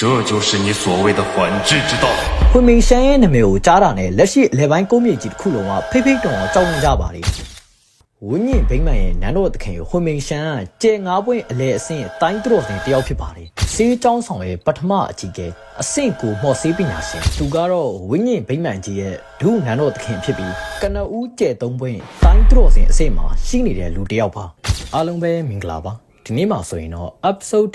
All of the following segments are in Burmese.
这就是你所谓的反制之道。 ခွင်မင်းရှမ်းရဲ့နာမည်ကိုကြားတာနဲ့လက်ရှိအလဲပိုင်းကုန်းမြေကြီးတစ်ခုလုံးကဖိဖိတုံအောင်ကြောက်နေကြပါလေဝင်းညင်ဘိမ့်မန်ရဲ့နန်းတော်သခင်ခွင်မင်းရှမ်းကကျဲငါးပွင့်အလဲအဆင့်တိုင်းသူတော်စင်တယောက်ဖြစ်ပါလေစေးကျောင်းဆောင်ရဲ့ပထမအကြီးကဲအဆင့်ကိုမော့စေးပညာရှင်သူကတော့ဝင်းညင်ဘိမ့်မန်ကြီးရဲ့ဒုနန်းတော်သခင်ဖြစ်ပြီးကနဦးကျဲသုံးပွင့်တိုင်းသူတော်စင်အဆင့်မှာရှိနေတဲ့လူတစ်ယောက်ပါအားလုံးပဲမင်္ဂလာပါ ဒီနေ့မှာဆိုရင်တော့ episode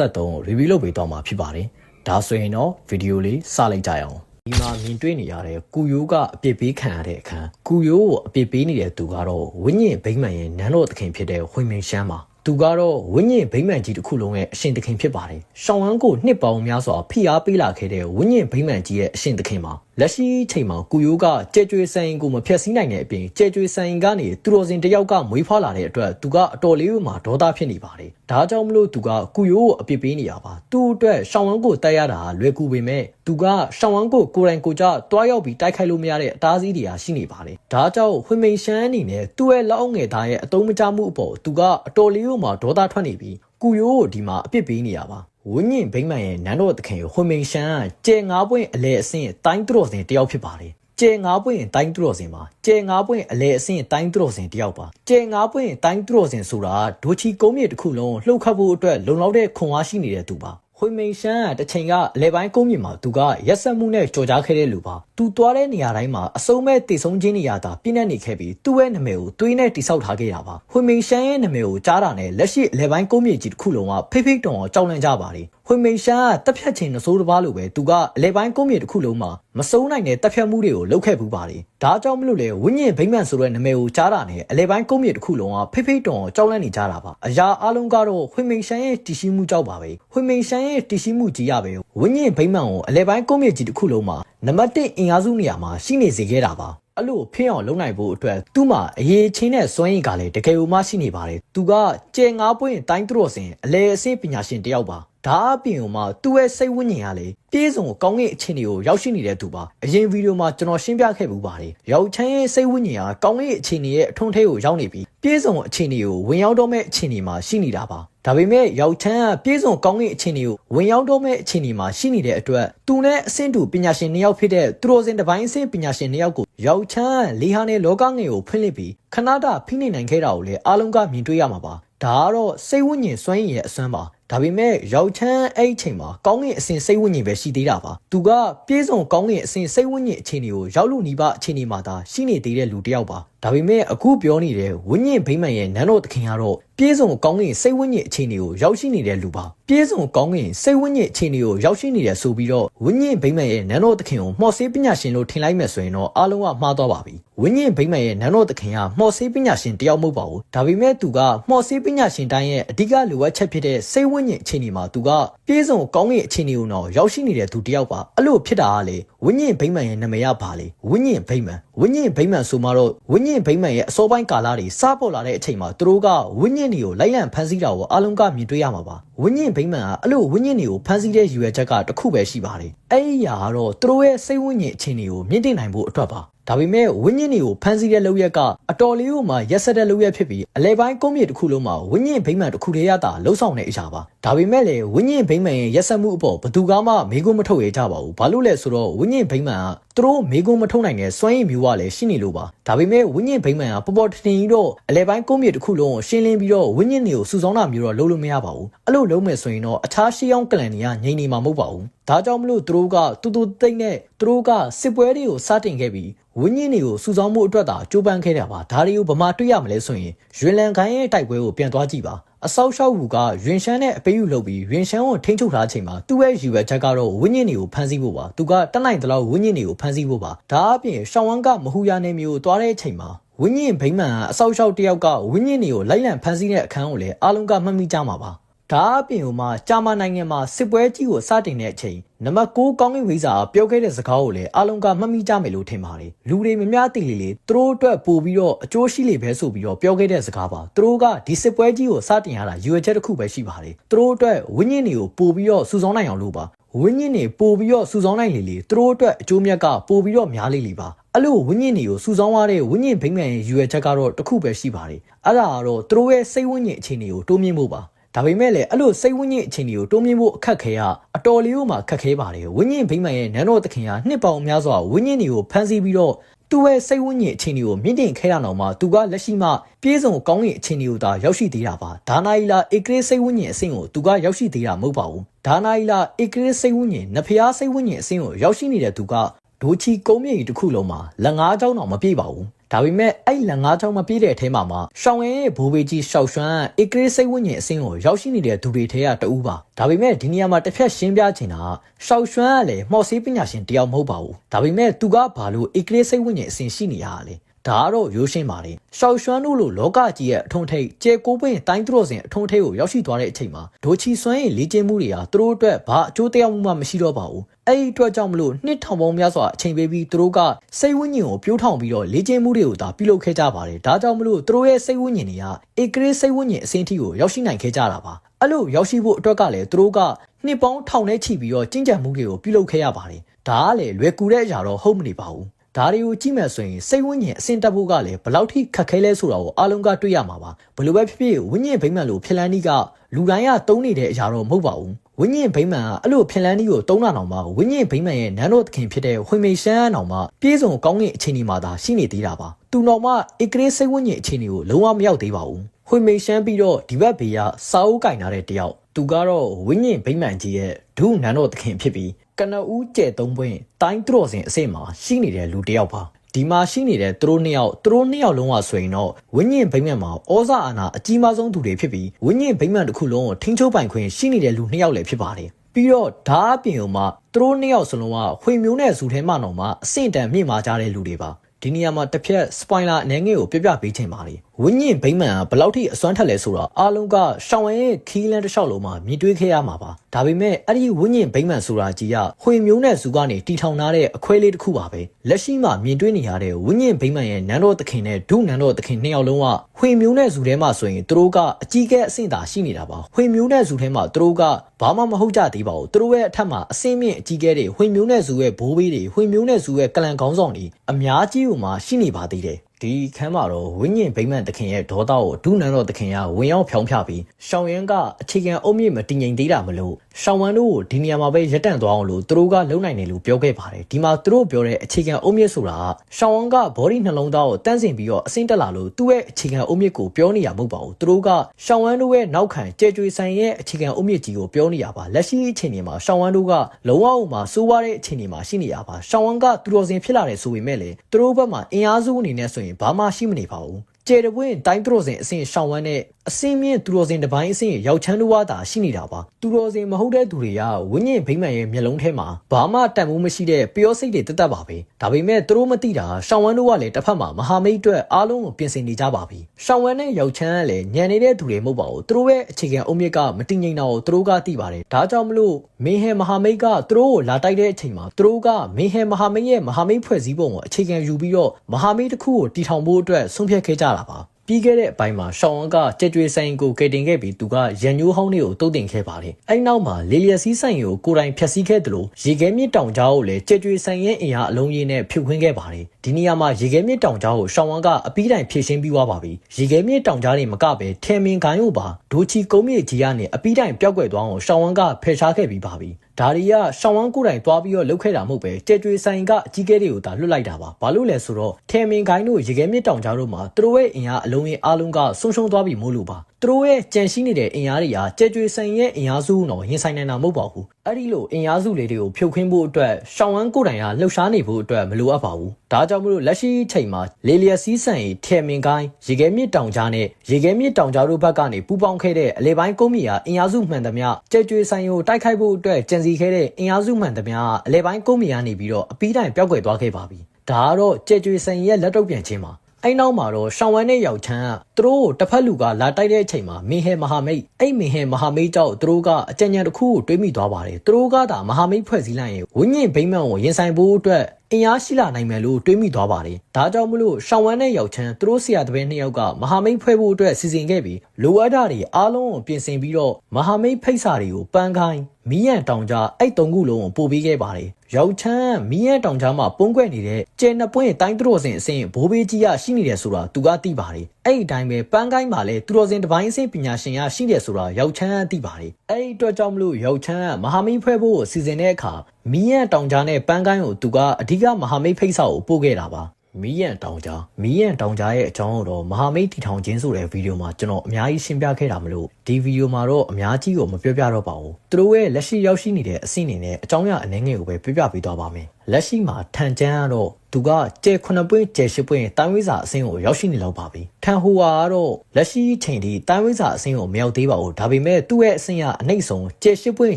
183 review လုပ်ပေးတော့မှာဖြစ်ပါတယ်ဒါဆိုရင်တော့ဗီဒီယိုလေးစလိုက်ကြရအောင်ဒီမှာမြင်တွေ့နေရတဲ့ကုယိုးကအပြစ်ပေးခံရတဲ့အခန်းကုယိုးကိုအပြစ်ပေးနေတဲ့သူကတော့ဝိညာဉ်ဘိမ့်မှန်ရဲ့နန်းတော်သခင်ဖြစ်တဲ့ဝိမင်းရှမ်းပါသူကတော့ဝိညာဉ်ဘိမ့်မှန်ကြီးတစ်ခုလုံးရဲ့အရှင်သခင်ဖြစ်ပါတယ်။ရှောင်းဝမ်းကိုနှစ်ပေါင်းများစွာဖိအားပေးလာခဲ့တဲ့ဝိညာဉ်ဘိမ့်မှန်ကြီးရဲ့အရှင်သခင်ပါ။လက်ရှိချိန်မှာကုယိုးကကြဲကြွေဆိုင်ကိုမဖျက်ဆီးနိုင်တဲ့အပြင်ကြဲကြွေဆိုင်ကနေသူတော်စင်တယောက်ကမွေးဖွားလာတဲ့အတွက်သူကအတော်လေးမှဒေါသဖြစ်နေပါတယ်။ဒါကြောင့်မလို့သူကကုယိုးကိုအပြစ်ပေးနေရပါ။သူ့အတွက်ရှောင်းဝမ်းကိုတိုက်ရတာလွယ်ကူပေမဲ့သူကရှောင်းဝမ်းကိုကိုယ်တိုင်ကိုယ်ကျတွားရောက်ပြီးတိုက်ခိုက်လို့မရတဲ့အတားအဆီးတွေကရှိနေပါတယ်။ဒါကြောင့်ဝိမိန်ရှမ်းအနေနဲ့သူ့ရဲ့လက်အောက်ငယ်သားရဲ့အတုံးမချမှုအပေါ်သူကအတော်လေးမှဒေါသထွက်နေပြီးကုယိုးကိုဒီမှာအပြစ်ပေးနေရပါ။ ဝင်းညင်ဘိမ့်မှန်ရဲ့နန်းတော်သခင်ကိုဝိမိန်ရှမ်းကကျဲငါးပွင့်အလဲအဆင့်တိုင်းသူတော်စင်တယောက်ဖြစ်ပါတယ်။ကျဲငါးပွင့်တိုင်းသူတော်စင်ပါကျဲငါးပွင့်အလဲအဆင့်တိုင်းသူတော်စင်တယောက်ပါကျဲငါးပွင့်တိုင်းသူတော်စင်ဆိုတာဒိုချီကုန်းမြေတစ်ခုလုံးလှုပ်ခတ်ဖို့အတွက်လုံလောက်တဲ့ခွန်အားရှိနေတဲ့သူပါ ခွေမိန်ရှမ်းကတစ်ချိန်ကအလဲပိုင်းကုန်းမြေမှာသူကရက်ဆက်မှုနဲ့ကြော်ကြားခဲ့တဲ့လူပါသူသွားတဲ့နေရာတိုင်းမှာအစုံမဲ့တည်ဆုံးခြင်းနေရာသာပြည့်နှက်နေခဲ့ပြီးသူ့ရဲ့နာမည်ကိုသွေးနဲ့တိဆောက်ထားခဲ့တာပါခွေမိန်ရှမ်းရဲ့နာမည်ကိုကြားတာနဲ့လက်ရှိအလဲပိုင်းကုန်းမြေကြီးတစ်ခုလုံးကဖိဖိတုံအောင်ကြောက်လန့်ကြပါလေ ခွေမိန်ရှမ်းကတက်ဖြတ်ခြင်းနှစိုးတစ်ပါးလိုပဲသူကအလဲပိုင်းကုန်းမြေတစ်ခုလုံးမှာမစိုးနိုင်တဲ့တက်ဖြတ်မှုတွေကိုလုပ်ခဲ့ပူပါလေဒါကြောင့်မလို့လေဝိညာဉ်ဗိမ္မာန်ဆိုတဲ့နာမည်ကိုကြားတာနဲ့အလဲပိုင်းကုန်းမြေတစ်ခုလုံးကဖိဖိတုံအောင်ကြောက်လန့်နေကြတာပါအရာအလုံးကတော့ခွေမိန်ရှမ်းရဲ့တည်ရှိမှုကြောက်ပါပဲခွေမိန်ရှမ်းရဲ့တည်ရှိမှုကြီးရပဲဝိညာဉ်ဗိမ္မာန်ကိုအလဲပိုင်းကုန်းမြေကြီးတစ်ခုလုံးမှာနံပါတ်1အင်အားစုနေရာမှာရှိနေစေခဲ့တာပါအဲ့လိုဖင်းအောင်လုပ်နိုင်ဖို့အတွက်သူ့မှာအရေးချင်းနဲ့စွမ်းရည်ကလည်းတကယ်လို့မှရှိနေပါတယ်သူကကျဲငါးပွင့်တိုင်းသူတော်စင်အလဲအဆင့်ပညာရှင်တယောက်ပါ ဒါအပြင်ဟိုမှာသူ့ရဲ့စိတ်ဝိညာဉ်ကလေပြေဆုံးကောင်းကင်အခြေအနေကိုရောက်ရှိနေတဲ့သူပါအရင်ဗီဒီယိုမှာကျွန်တော်ရှင်းပြခဲ့ပူပါတယ်ရောက်ချမ်းရဲ့စိတ်ဝိညာဉ်ကကောင်းကင်အခြေအနေရဲ့အထွန်းထဲကိုရောက်နေပြီးပြေဆုံးအခြေအနေကိုဝင်ရောက်တော့မဲ့အခြေအနေမှာရှိနေတာပါဒါပေမဲ့ရောက်ချမ်းကပြေဆုံးကောင်းကင်အခြေအနေကိုဝင်ရောက်တော့မဲ့အခြေအနေမှာရှိနေတဲ့အတွက်သူနဲ့အဆင့်တူပညာရှင်နှစ်ယောက်ဖြစ်တဲ့သူတော်စင်တစ်ပိုင်းအဆင့်ပညာရှင်နှစ်ယောက်ကိုရောက်ချမ်းကလေးဟာနဲ့လောကငယ်ကိုဖွင့်လှစ်ပြီးခဏတာဖိနေနိုင်ခဲ့တာကိုလည်းအားလုံးကမြင်တွေ့ရမှာပါဒါကတော့စိတ်ဝိညာဉ်စွမ်းရည်ရဲ့အစွမ်းပါ ဒါပေမဲ့ရောက်ချမ်းအဲ့အချိန်မှာကောင်းကင်အစဉ်စိတ်ဝိညာဉ်ပဲရှိသေးတာပါသူကပြေဆုံးကောင်းကင်အစဉ်စိတ်ဝိညာဉ်အခြေအနေကိုရောက်လို့နီးပါအခြေအနေမှာသာရှိနေသေးတဲ့လူတစ်ယောက်ပါဒါပေမဲ့အခုပြောနေတဲ့ဝိညာဉ်ဘိမှန်ရဲ့နန်းတော်သခင်ကတော့ပြေဆုံးကောင်းကင်စိတ်ဝိညာဉ်အခြေအနေကိုရောက်ရှိနေတဲ့လူပါပြေဆုံးကောင်းကင်စိတ်ဝိညာဉ်အခြေအနေကိုရောက်ရှိနေတယ်ဆိုပြီးတော့ဝိညာဉ်ဘိမှန်ရဲ့နန်းတော်သခင်ကိုမှော်ဆေးပညာရှင်လို့ထင်လိုက်မယ်ဆိုရင်တော့အားလုံးကမှားသွားပါပြီဝိညာဉ်ဘိမှန်ရဲ့နန်းတော်သခင်ကမှော်ဆေးပညာရှင်တယောက်မဟုတ်ပါဘူးဒါပေမဲ့သူကမှော်ဆေးပညာရှင်တိုင်းရဲ့အဓိကလိုအပ်ချက်ဖြစ်တဲ့စိတ်ဝိညာဉ်အခြေအနေမှာသူကပြေဆုံးကောင်းကင်အခြေအနေကိုတော့ရောက်ရှိနေတဲ့သူတယောက်ပါအဲ့လိုဖြစ်တာကလေဝိညာဉ်ဘိမှန်ရဲ့နာမည်ကဘာလဲဝိညာဉ်ဘိမှန်ဝိညာဉ်ဘိမှန်ဆိုမှတော့ဝိညာဉ်ဘိမှန်ရဲ့အစောပိုင်းကာလတွေစပေါ်လာတဲ့အချိန်မှာသူတို့ကဝိညာဉ်တွေကိုလိုက်လံဖန်ဆီးတာကိုအားလုံးကမြင်တွေ့ရမှာပါဝိညာဉ်ဘိမှန်ကအဲ့လိုဝိညာဉ်တွေကိုဖန်ဆီးတဲ့ရည်ရွယ်ချက်ကတစ်ခုပဲရှိပါတယ်အဲ့ဒီအရာကတော့သူတို့ရဲ့စိတ်ဝိညာဉ်အခြေအနေကိုမြင့်တင်နိုင်ဖို့အတွက်ပါ ဒါပေမဲ့ဝိညာဉ်တွေကိုဖန်ဆီးတဲ့လုပ်ရက်က အတော်လေးကိုမှရက်ဆက်တဲ့လုပ်ရက်ဖြစ်ပြီးအလဲပိုင်းကုန်းမြေတစ်ခုလုံးမှာဝိညာဉ်ဘိမှန်တစ်ခုတည်းရတာလှုပ်ဆောင်တဲ့အရာပါဒါပေမဲ့လေဝိညာဉ်ဘိမှန်ရဲ့ရက်ဆက်မှုအပေါ်ဘယ်သူကမှမေးခွန်းမထုတ်ရကြပါဘူးဘာလို့လဲဆိုတော့ဝိညာဉ်ဘိမှန်ကသူတို့မေးခွန်းမထုတ်နိုင်တဲ့စွမ်းရည်မျိုးကလည်းရှိနေလို့ပါဒါပေမဲ့ဝိညာဉ်ဘိမှန်ကပေါ်ပေါ်တင်တင်ကြီးတော့အလဲပိုင်းကုန်းမြေတစ်ခုလုံးကိုရှင်းလင်းပြီးတော့ဝိညာဉ်တွေကိုစုဆောင်းတာမျိုးတော့လုပ်လို့မရပါဘူးအဲ့လိုလုပ်မယ်ဆိုရင်တော့အခြားရှေးအောင်ကလန်တွေကငြိမ်နေမှာမဟုတ်ပါဘူးဒါကြောင့်မလို့သူတို့ကတူတူတိတ်နဲ့သူတို့ကစစ်ပွဲတွေကိုစတင်ခဲ့ပြီးဝင်းညင်းတွေကိုစုဆောင်းမှုအတွက်သာကြိုးပမ်းခဲ့တာပါဒါတွေကိုဗမာတွေ့ရမလဲဆိုရင်ရွင်လန်ခိုင်းရဲ့တိုက်ပွဲကိုပြန်သွားကြည့်ပါအဆောက်ရှောက်ဟူကရွင်ရှမ်းနဲ့အပေးယူလုပ်ပြီးရွင်ရှမ်းကိုထိန်းချုပ်ထားချိန်မှာသူ့ရဲ့ရည်ရွယ်ချက်ကတော့ဝင်းညင်းတွေကိုဖမ်းဆီးဖို့ပါသူကတက်နိုင်တဲ့လောက်ဝင်းညင်းတွေကိုဖမ်းဆီးဖို့ပါဒါအပြင်ရှောင်းဝမ်ကမဟူယာနယ်မျိုးကိုသွားတဲ့အချိန်မှာဝင်းညင်းဘိမ့်မှန်ကအဆောက်ရှောက်တယောက်ကဝင်းညင်းတွေကိုလိုက်လံဖမ်းဆီးတဲ့အခန်းကိုလည်းအားလုံးကမှတ်မိကြမှာပါ ဒါအပြင်ဟိုမှာဂျာမန်နိုင်ငံမှာစစ်ပွဲကြီးကိုစတင်တဲ့အချိန်နံပါတ်6ကောင်းကင်ဝိဇာပြောခဲ့တဲ့စကားကိုလည်းအားလုံးကမှတ်မိကြမယ်လို့ထင်ပါတယ်လူတွေမများသိလေလေသူတို့အတွက်ပို့ပြီးတော့အကျိုးရှိလေပဲဆိုပြီးတော့ပြောခဲ့တဲ့စကားပါသူတို့ကဒီစစ်ပွဲကြီးကိုစတင်ရတာရွေချက်တစ်ခုပဲရှိပါတယ်သူတို့အတွက်ဝိညာဉ်တွေကိုပို့ပြီးတော့စုဆောင်းနိုင်အောင်လို့ပါဝိညာဉ်တွေပို့ပြီးတော့စုဆောင်းနိုင်လေလေသူတို့အတွက်အကျိုးမြတ်ကပို့ပြီးတော့များလေလေပါအဲ့လိုဝိညာဉ်တွေကိုစုဆောင်းရတဲ့ဝိညာဉ်ဘိမှန်ရဲ့ရွေချက်ကတော့တစ်ခုပဲရှိပါတယ်အဲ့ဒါကတော့သူတို့ရဲ့စိတ်ဝိညာဉ်အခြေအနေကိုတိုးမြင့်ဖို့ပါ ဒါပေမဲ့လည်းအဲ့လိုစိတ်ဝိညာဉ်အခြေအနေကိုတိုးမြင့်ဖို့အခက်ခဲရအတော်လေးကိုမှခက်ခဲပါတယ်ဝိညာဉ်ဗိမ္မာန်ရဲ့နန်းတော်သခင်ဟာနှစ်ပေါင်များစွာဝိညာဉ်တွေကိုဖန်ဆီးပြီးတော့သူ့ရဲ့စိတ်ဝိညာဉ်အခြေအနေကိုမြင့်တင်ခဲတာတော့မှသူကလက်ရှိမှပြေဆုံးကောင်းကင်အခြေအနေကိုသာရောက်ရှိသေးတာပါဒါနာဤလာဧကရေစိတ်ဝိညာဉ်အဆင့်ကိုသူကရောက်ရှိသေးတာမဟုတ်ပါဘူးဒါနာဤလာဧကရေစိတ်ဝိညာဉ်နဖျားစိတ်ဝိညာဉ်အဆင့်ကိုရောက်ရှိနေတဲ့သူကဒိုချီကုန်းမြေကြီးတစ်ခုလုံးမှာလက်ငါးချောင်းတော့မပြည့်ပါဘူး ဒါပေမဲ့အဲ့လက်ငါးချောင်းမပြည့်တဲ့အထဲမှာမှရှောင်းရဲရဲ့ဘိုးဘေးကြီးရှောက်ရွှမ်းဧကရေစိတ်ဝိညာဉ်အဆင့်ကိုရောက်ရှိနေတဲ့သူတွေထဲကတဦးပါဒါပေမဲ့ဒီနေရာမှာတစ်ဖက်ရှင်းပြချင်တာရှောက်ရွှမ်းကလည်းမော်ဆေးပညာရှင်တယောက်မဟုတ်ပါဘူးဒါပေမဲ့သူကဘာလို့ဧကရေစိတ်ဝိညာဉ်အဆင့်ရှိနေရတာလဲ ဒါကတော့ရိုးရှင်းပါလေရှောက်ရွှမ်းတို့လိုလောကကြီးရဲ့အထုံထိတ်ကျဲကိုးပွင့်တိုင်းသူတော်စင်အထုံထိတ်ကိုရောက်ရှိသွားတဲ့အချိန်မှာဒိုချီစွမ်းရဲ့လေ့ကျင့်မှုတွေဟာသူတို့အတွက်ဘာအကျိုးတရားမှုမှမရှိတော့ပါဘူးအဲ့ဒီအတွက်ကြောင့်မလို့နှစ်ထောင်ပေါင်းများစွာအချိန်ပေးပြီးသူတို့ကစိတ်ဝိညာဉ်ကိုပြိုးထောင်ပြီးတော့လေ့ကျင့်မှုတွေကိုသာပြုလုပ်ခဲ့ကြပါတယ်ဒါကြောင့်မလို့သူတို့ရဲ့စိတ်ဝိညာဉ်တွေကဧကရေစိတ်ဝိညာဉ်အဆင့်ထိကိုရောက်ရှိနိုင်ခဲ့ကြတာပါအဲ့လိုရောက်ရှိဖို့အတွက်ကလည်းသူတို့ကနှစ်ပေါင်းထောင်နဲ့ချီပြီးတော့ကျင့်ကြံမှုတွေကိုပြုလုပ်ခဲ့ရပါတယ်ဒါကလည်းလွယ်ကူတဲ့အရာတော့ဟုတ်မနေပါဘူး ဒါတွေကိုကြည့်မယ်ဆိုရင်စိတ်ဝိညာဉ်အစင်တက်ဖို့ကလည်းဘလောက်ထိခက်ခဲလဲဆိုတာကိုအားလုံးကတွေ့ရမှာပါဘယ်လိုပဲဖြစ်ဖြစ်ဝိညာဉ်ဗိမ္မာန်လိုဖြစ်လန်းနီးကလူတိုင်းကတုံးနေတဲ့အရာတော့မဟုတ်ပါဘူးဝိညာဉ်ဗိမ္မာန်ကအဲ့လိုဖြစ်လန်းနီးကိုတုံးတာတောင်မှဝိညာဉ်ဗိမ္မာန်ရဲ့နန်းတော်သခင်ဖြစ်တဲ့ဝိမေရှမ်းတောင်မှပြေဆုံးကောင်းကင်အခြေအနေမှာသာရှိနေသေးတာပါသူတော်မှဧကရေစိတ်ဝိညာဉ်အခြေအနေကိုလုံးဝမရောက်သေးပါဘူးဝိမေရှမ်းပြီးတော့ဒီဘက်ဘေးကစာအုပ်ကင်ထားတဲ့တယောက်သူကတော့ဝိညာဉ်ဗိမ္မာန်ကြီးရဲ့ဒုနန်းတော်သခင်ဖြစ်ပြီး ကနဦးကျဲသုံးပွင့်တိုင်းသူတော်စင်အစ်စ်မှာရှိနေတဲ့လူတစ်ယောက်ပါဒီမှာရှိနေတဲ့သူတို့နှစ်ယောက်သူတို့နှစ်ယောက်လုံးကဆိုရင်တော့ဝိညာဉ်ဗိမ္မာန်မှာဩဇာအာဏာအကြီးမားဆုံးသူတွေဖြစ်ပြီးဝိညာဉ်ဗိမ္မာန်တစ်ခုလုံးကိုထိန်းချုပ်ပိုင်ခွင့်ရှိနေတဲ့လူနှစ်ယောက်လည်းဖြစ်ပါတယ်ပြီးတော့ဓာအပြင်ုံမှာသူတို့နှစ်ယောက်စလုံးကခွေမျိုးနဲ့ဇူထဲမှာတော့မှအဆင့်တန်မြင့်မာကြတဲ့လူတွေပါဒီနေရာမှာတစ်ဖြက်စပိုင်လာအနေငယ်ကိုပြပြပေးချင်ပါလေဝိညာဉ်ဗိမ္မာန်ကဘယ်လောက်ထိအစွမ်းထက်လဲဆိုတော့အားလုံးကရှောင်းရဲခီးလန်းတစ်လျှောက်လုံးမှာမြင်တွေ့ခဲ့ရမှာပါဒါပေမဲ့အဲ့ဒီဝိညာဉ်ဗိမ္မာန်ဆိုတာကြီးကခွေမျိုးနဲ့ဇူကနေတီထောင်ထားတဲ့အခွဲလေးတစ်ခုပါပဲလက်ရှိမှာမြင်တွေ့နေရတဲ့ဝိညာဉ်ဗိမ္မာန်ရဲ့နန်းတော်သခင်နဲ့ဒုနန်းတော်သခင်နှစ်ယောက်လုံးကခွေမျိုးနဲ့ဇူထဲမှာဆိုရင်သူတို့ကအကြီးကဲအဆင့်သာရှိနေတာပါခွေမျိုးနဲ့ဇူထဲမှာသူတို့ကဘာမှမဟုတ်ကြသေးပါဘူးသူတို့ရဲ့အထက်မှာအဆင့်မြင့်အကြီးကဲတွေခွေမျိုးနဲ့ဇူရဲ့ဘိုးဘေးတွေခွေမျိုးနဲ့ဇူရဲ့ကလန်ကောင်းဆောင်တွေအများကြီးဟိုမှာရှိနေပါသေးတယ် ဒီခန်းမှာတော့ဝိညာဉ်ဗိမ္မာန်သခင်ရဲ့ဒေါသကိုဒုနန်းတော်သခင်ကဝင်ရောက်ဖြောင်းဖြပြီးရှောင်းရန်ကအခြေခံအုံမြင့်မတည်ငြိမ်သေးတာမလို့ရှောင်းဝမ်တို့ကိုဒီနေရာမှာပဲရပ်တန့်သွားအောင်လို့သူတို့ကလုံနိုင်တယ်လို့ပြောခဲ့ပါတယ်ဒီမှာသူတို့ပြောတဲ့အခြေခံအုံမြင့်ဆိုတာရှောင်းဝမ်ကဘောဒီနှလုံးသားကိုတန်းစင်ပြီးတော့အဆင့်တက်လာလို့သူ့ရဲ့အခြေခံအုံမြင့်ကိုပြောနေရမဟုတ်ပါဘူးသူတို့ကရှောင်းဝမ်တို့ရဲ့နောက်ခံကြဲကြွေဆိုင်ရဲ့အခြေခံအုံမြင့်ကြီးကိုပြောနေရပါလက်ရှိအခြေအနေမှာရှောင်းဝမ်တို့ကလုံးဝအောင်မှာစိုးဝါတဲ့အခြေအနေမှာရှိနေရပါရှောင်းဝမ်ကသူတော်စင်ဖြစ်လာတယ်ဆိုပေမဲ့လေသူတို့ဘက်မှာအင်အားစုအနေနဲ့ဆိုရင်ဘာမှရှိမနေပါဘူး ကျေတပွင့်တိုင်းသူတော်စင်အဆင့်ရှောင်းဝမ်းနဲ့အစင်းမြင့်သူတော်စင်တစ်ပိုင်းအဆင့်ရောက်ချမ်းတို့ဝါတာရှိနေတာပါသူတော်စင်မဟုတ်တဲ့သူတွေကဝိညာဉ်ဗိမ္မာန်ရဲ့မျက်လုံးထဲမှာဘာမှတန်ဖိုးမရှိတဲ့ပျောစိတ်တွေတက်တက်ပါပဲဒါပေမဲ့သူတို့မသိတာရှောင်းဝမ်းတို့ကလည်းတစ်ဖက်မှာမဟာမိတ်အတွက်အားလုံးကိုပြင်ဆင်နေကြပါပြီရှောင်းဝမ်းနဲ့ရောက်ချမ်းကလည်းညံနေတဲ့သူတွေမဟုတ်ပါဘူးသူတို့ရဲ့အခြေခံအုံမြစ်ကမတည်ငြိမ်တာကိုသူတို့ကသိပါတယ်ဒါကြောင့်မလို့မင်းဟဲမဟာမိတ်ကသူတို့ကိုလာတိုက်တဲ့အချိန်မှာသူတို့ကမင်းဟဲမဟာမိတ်ရဲ့မဟာမိတ်ဖွဲ့စည်းပုံကိုအခြေခံယူပြီးတော့မဟာမိတ်တစ်ခုကိုတည်ထောင်ဖို့အတွက်ဆုံးဖြတ်ခဲ့ကြတာပါပြီးခဲ့တဲ့အပိုင်းမှာရှောင်းဝမ်ကကြက်ကြွေဆိုင်ကိုကယ်တင်ခဲ့ပြီးသူကရန်ညိုးဟောင်းတွေကိုတုတ်တင်ခဲ့ပါတယ်။အဲဒီနောက်မှာလေလျက်စီးဆိုင်ကိုကိုယ်တိုင်ဖျက်ဆီးခဲ့တယ်လို့ရေခဲမြစ်တောင်ကြားကိုလည်းကြက်ကြွေဆိုင်ရဲ့အင်အားအလုံးကြီးနဲ့ဖြုတ်ခွင်းခဲ့ပါတယ်။ဒီနေရာမှာရေခဲမြစ်တောင်ကြားကိုရှောင်းဝမ်ကအပီးတိုင်ဖြည့်ရှင်းပြီးသွားပါပြီ။ရေခဲမြစ်တောင်ကြားတွေမကပဲထဲမင်ခိုင်းကိုပါဒိုချီကုန်းမြေကြီးကနေအပီးတိုင်ပျောက်ကွယ်သွားအောင်ရှောင်းဝမ်ကဖယ်ရှားခဲ့ပြီးပါပြီ။ဒါရီကရှောင်းဝမ်ကိုယ်တိုင်သွားပြီးတော့လှုပ်ခဲ့တာမဟုတ်ပဲကြက်ကြွေဆိုင်ကအကြီးကဲတွေကိုသာလွတ်လိုက်တာပါ။ဘာလို့လဲဆိုတော့ထဲမင်ခိုင်းတို့ရေခဲမြစ်တောင်ကြားတို့မှာသူတို့ရဲ့အင်အားအလုံးကြီးအားလုံးကဆုံးရှုံးသွားပြီမို့လို့ပါ သူတို့ရဲ့ကြံရှိနေတဲ့အင်အားတွေကကြက်ကြွေဆိုင်ရဲ့အင်အားစုတော့ရင်ဆိုင်နိုင်တာမဟုတ်ပါဘူးအဲ့ဒီလိုအင်အားစုလေးတွေကိုဖြုတ်ခင်းဖို့အတွက်ရှောင်းဝမ်းကိုတိုင်ကလှုပ်ရှားနေဖို့အတွက်မလိုအပ်ပါဘူးဒါကြောင့်မလို့လက်ရှိချိန်မှာလေလျက်စီးဆန်ရီထဲမင်ကိုင်းရေခဲမြစ်တောင်ကြားနဲ့ရေခဲမြစ်တောင်ကြားတို့ဘက်ကနေပူးပေါင်းခဲ့တဲ့အလေပိုင်းကုန်းမြေဟာအင်အားစုမှန်သမျှကြက်ကြွေဆိုင်ကိုတိုက်ခိုက်ဖို့အတွက်ကြံစီခဲ့တဲ့အင်အားစုမှန်သမျှအလေပိုင်းကုန်းမြေကနေပြီးတော့အပီးတိုင်ပျောက်ကွယ်သွားခဲ့ပါပြီဒါကတော့ကြက်ကြွေဆိုင်ရဲ့လက်တော့ပြန်ခြင်းပါ အဲ့နောက်မှာတော့ရှောင်းဝမ်းနဲ့ယောက်ချမ်းကသူတို့ကိုတစ်ဖက်လူကလာတိုက်တဲ့အချိန်မှာမင်းဟဲမဟာမိတ်အဲ့မင်းဟဲမဟာမိတ်ကြောင့်သူတို့ကအကြံဉာဏ်တစ်ခုကိုတွေးမိသွားပါတယ်သူတို့ကသာမဟာမိတ်ဖွဲ့စည်းလိုက်ရင်ဝိညာဉ်ဗိမ္မာန်ကိုရင်ဆိုင်ဖို့အတွက်အင်အားရှိလာနိုင်မယ်လို့တွေးမိသွားပါတယ်။ဒါကြောင့်မလို့ရှောင်းဝမ်းနဲ့ယောက်ချမ်းသူတို့ဆရာတပည့်နှစ်ယောက်ကမဟာမိတ်ဖွဲ့ဖို့အတွက်စီစဉ်ခဲ့ပြီးလိုအပ်တာတွေအားလုံးကိုပြင်ဆင်ပြီးတော့မဟာမိတ်ဖိတ်စာတွေကိုပန်းခိုင်း မီးရန်တောင်ကြားအဲ့တုံခုလုံးကိုပို့ပေးခဲ့ပါတယ်။ယောက်ချမ်းမီးရန်တောင်ကြားမှာပုံကွက်နေတဲ့ကျဲနှစ်ပွင့်တိုင်းသူတော်စင်အစင်ဘိုးဘေးကြီးရရှိနေတယ်ဆိုတာသူကသိပါတယ်။အဲ့ဒီအတိုင်းပဲပန်းကိုင်းမှာလည်းသူတော်စင်တပိုင်းအဆင့်ပညာရှင်ရရှိတယ်ဆိုတာရောက်ချမ်းအသိပါတယ်အဲ့ဒီအတွက်ကြောင့်မလို့ရောက်ချမ်းကမဟာမိတ်ဖွဲ့ဖို့စီစဉ်တဲ့အခါမီးရန်တောင်ကြားနဲ့ပန်းကိုင်းကိုသူကအဓိကမဟာမိတ်ဖိတ်ဆောက်ကိုပို့ခဲ့တာပါ မီးရန်တောင်ကြားမီးရန်တောင်ကြားရဲ့အကြောင်းကိုတော့မဟာမိတ်တီထောင်ချင်းဆိုတဲ့ဗီဒီယိုမှာကျွန်တော်အများကြီးရှင်းပြခဲ့တာမလို့ဒီဗီဒီယိုမှာတော့အများကြီးကိုမပြောပြတော့ပါဘူးသူတို့ရဲ့လက်ရှိရောက်ရှိနေတဲ့အဆင့်အနေနဲ့အကြောင်းအရာအနည်းငယ်ကိုပဲပြောပြပေးသွားပါမယ်လက်ရှိမှာထန်ချမ်းကတော့သူကကျဲ9ပွင့်ကျဲ10ပွင့်တိုင်းဝိစာအဆင့်ကိုရောက်ရှိနေလောက်ပါပြီထန်ဟိုဟာကတော့လက်ရှိချိန်ထိတိုင်းဝိစာအဆင့်ကိုမရောက်သေးပါဘူးဒါပေမဲ့သူ့ရဲ့အဆင့်ကအနှိမ့်ဆုံးကျဲ10ပွင့်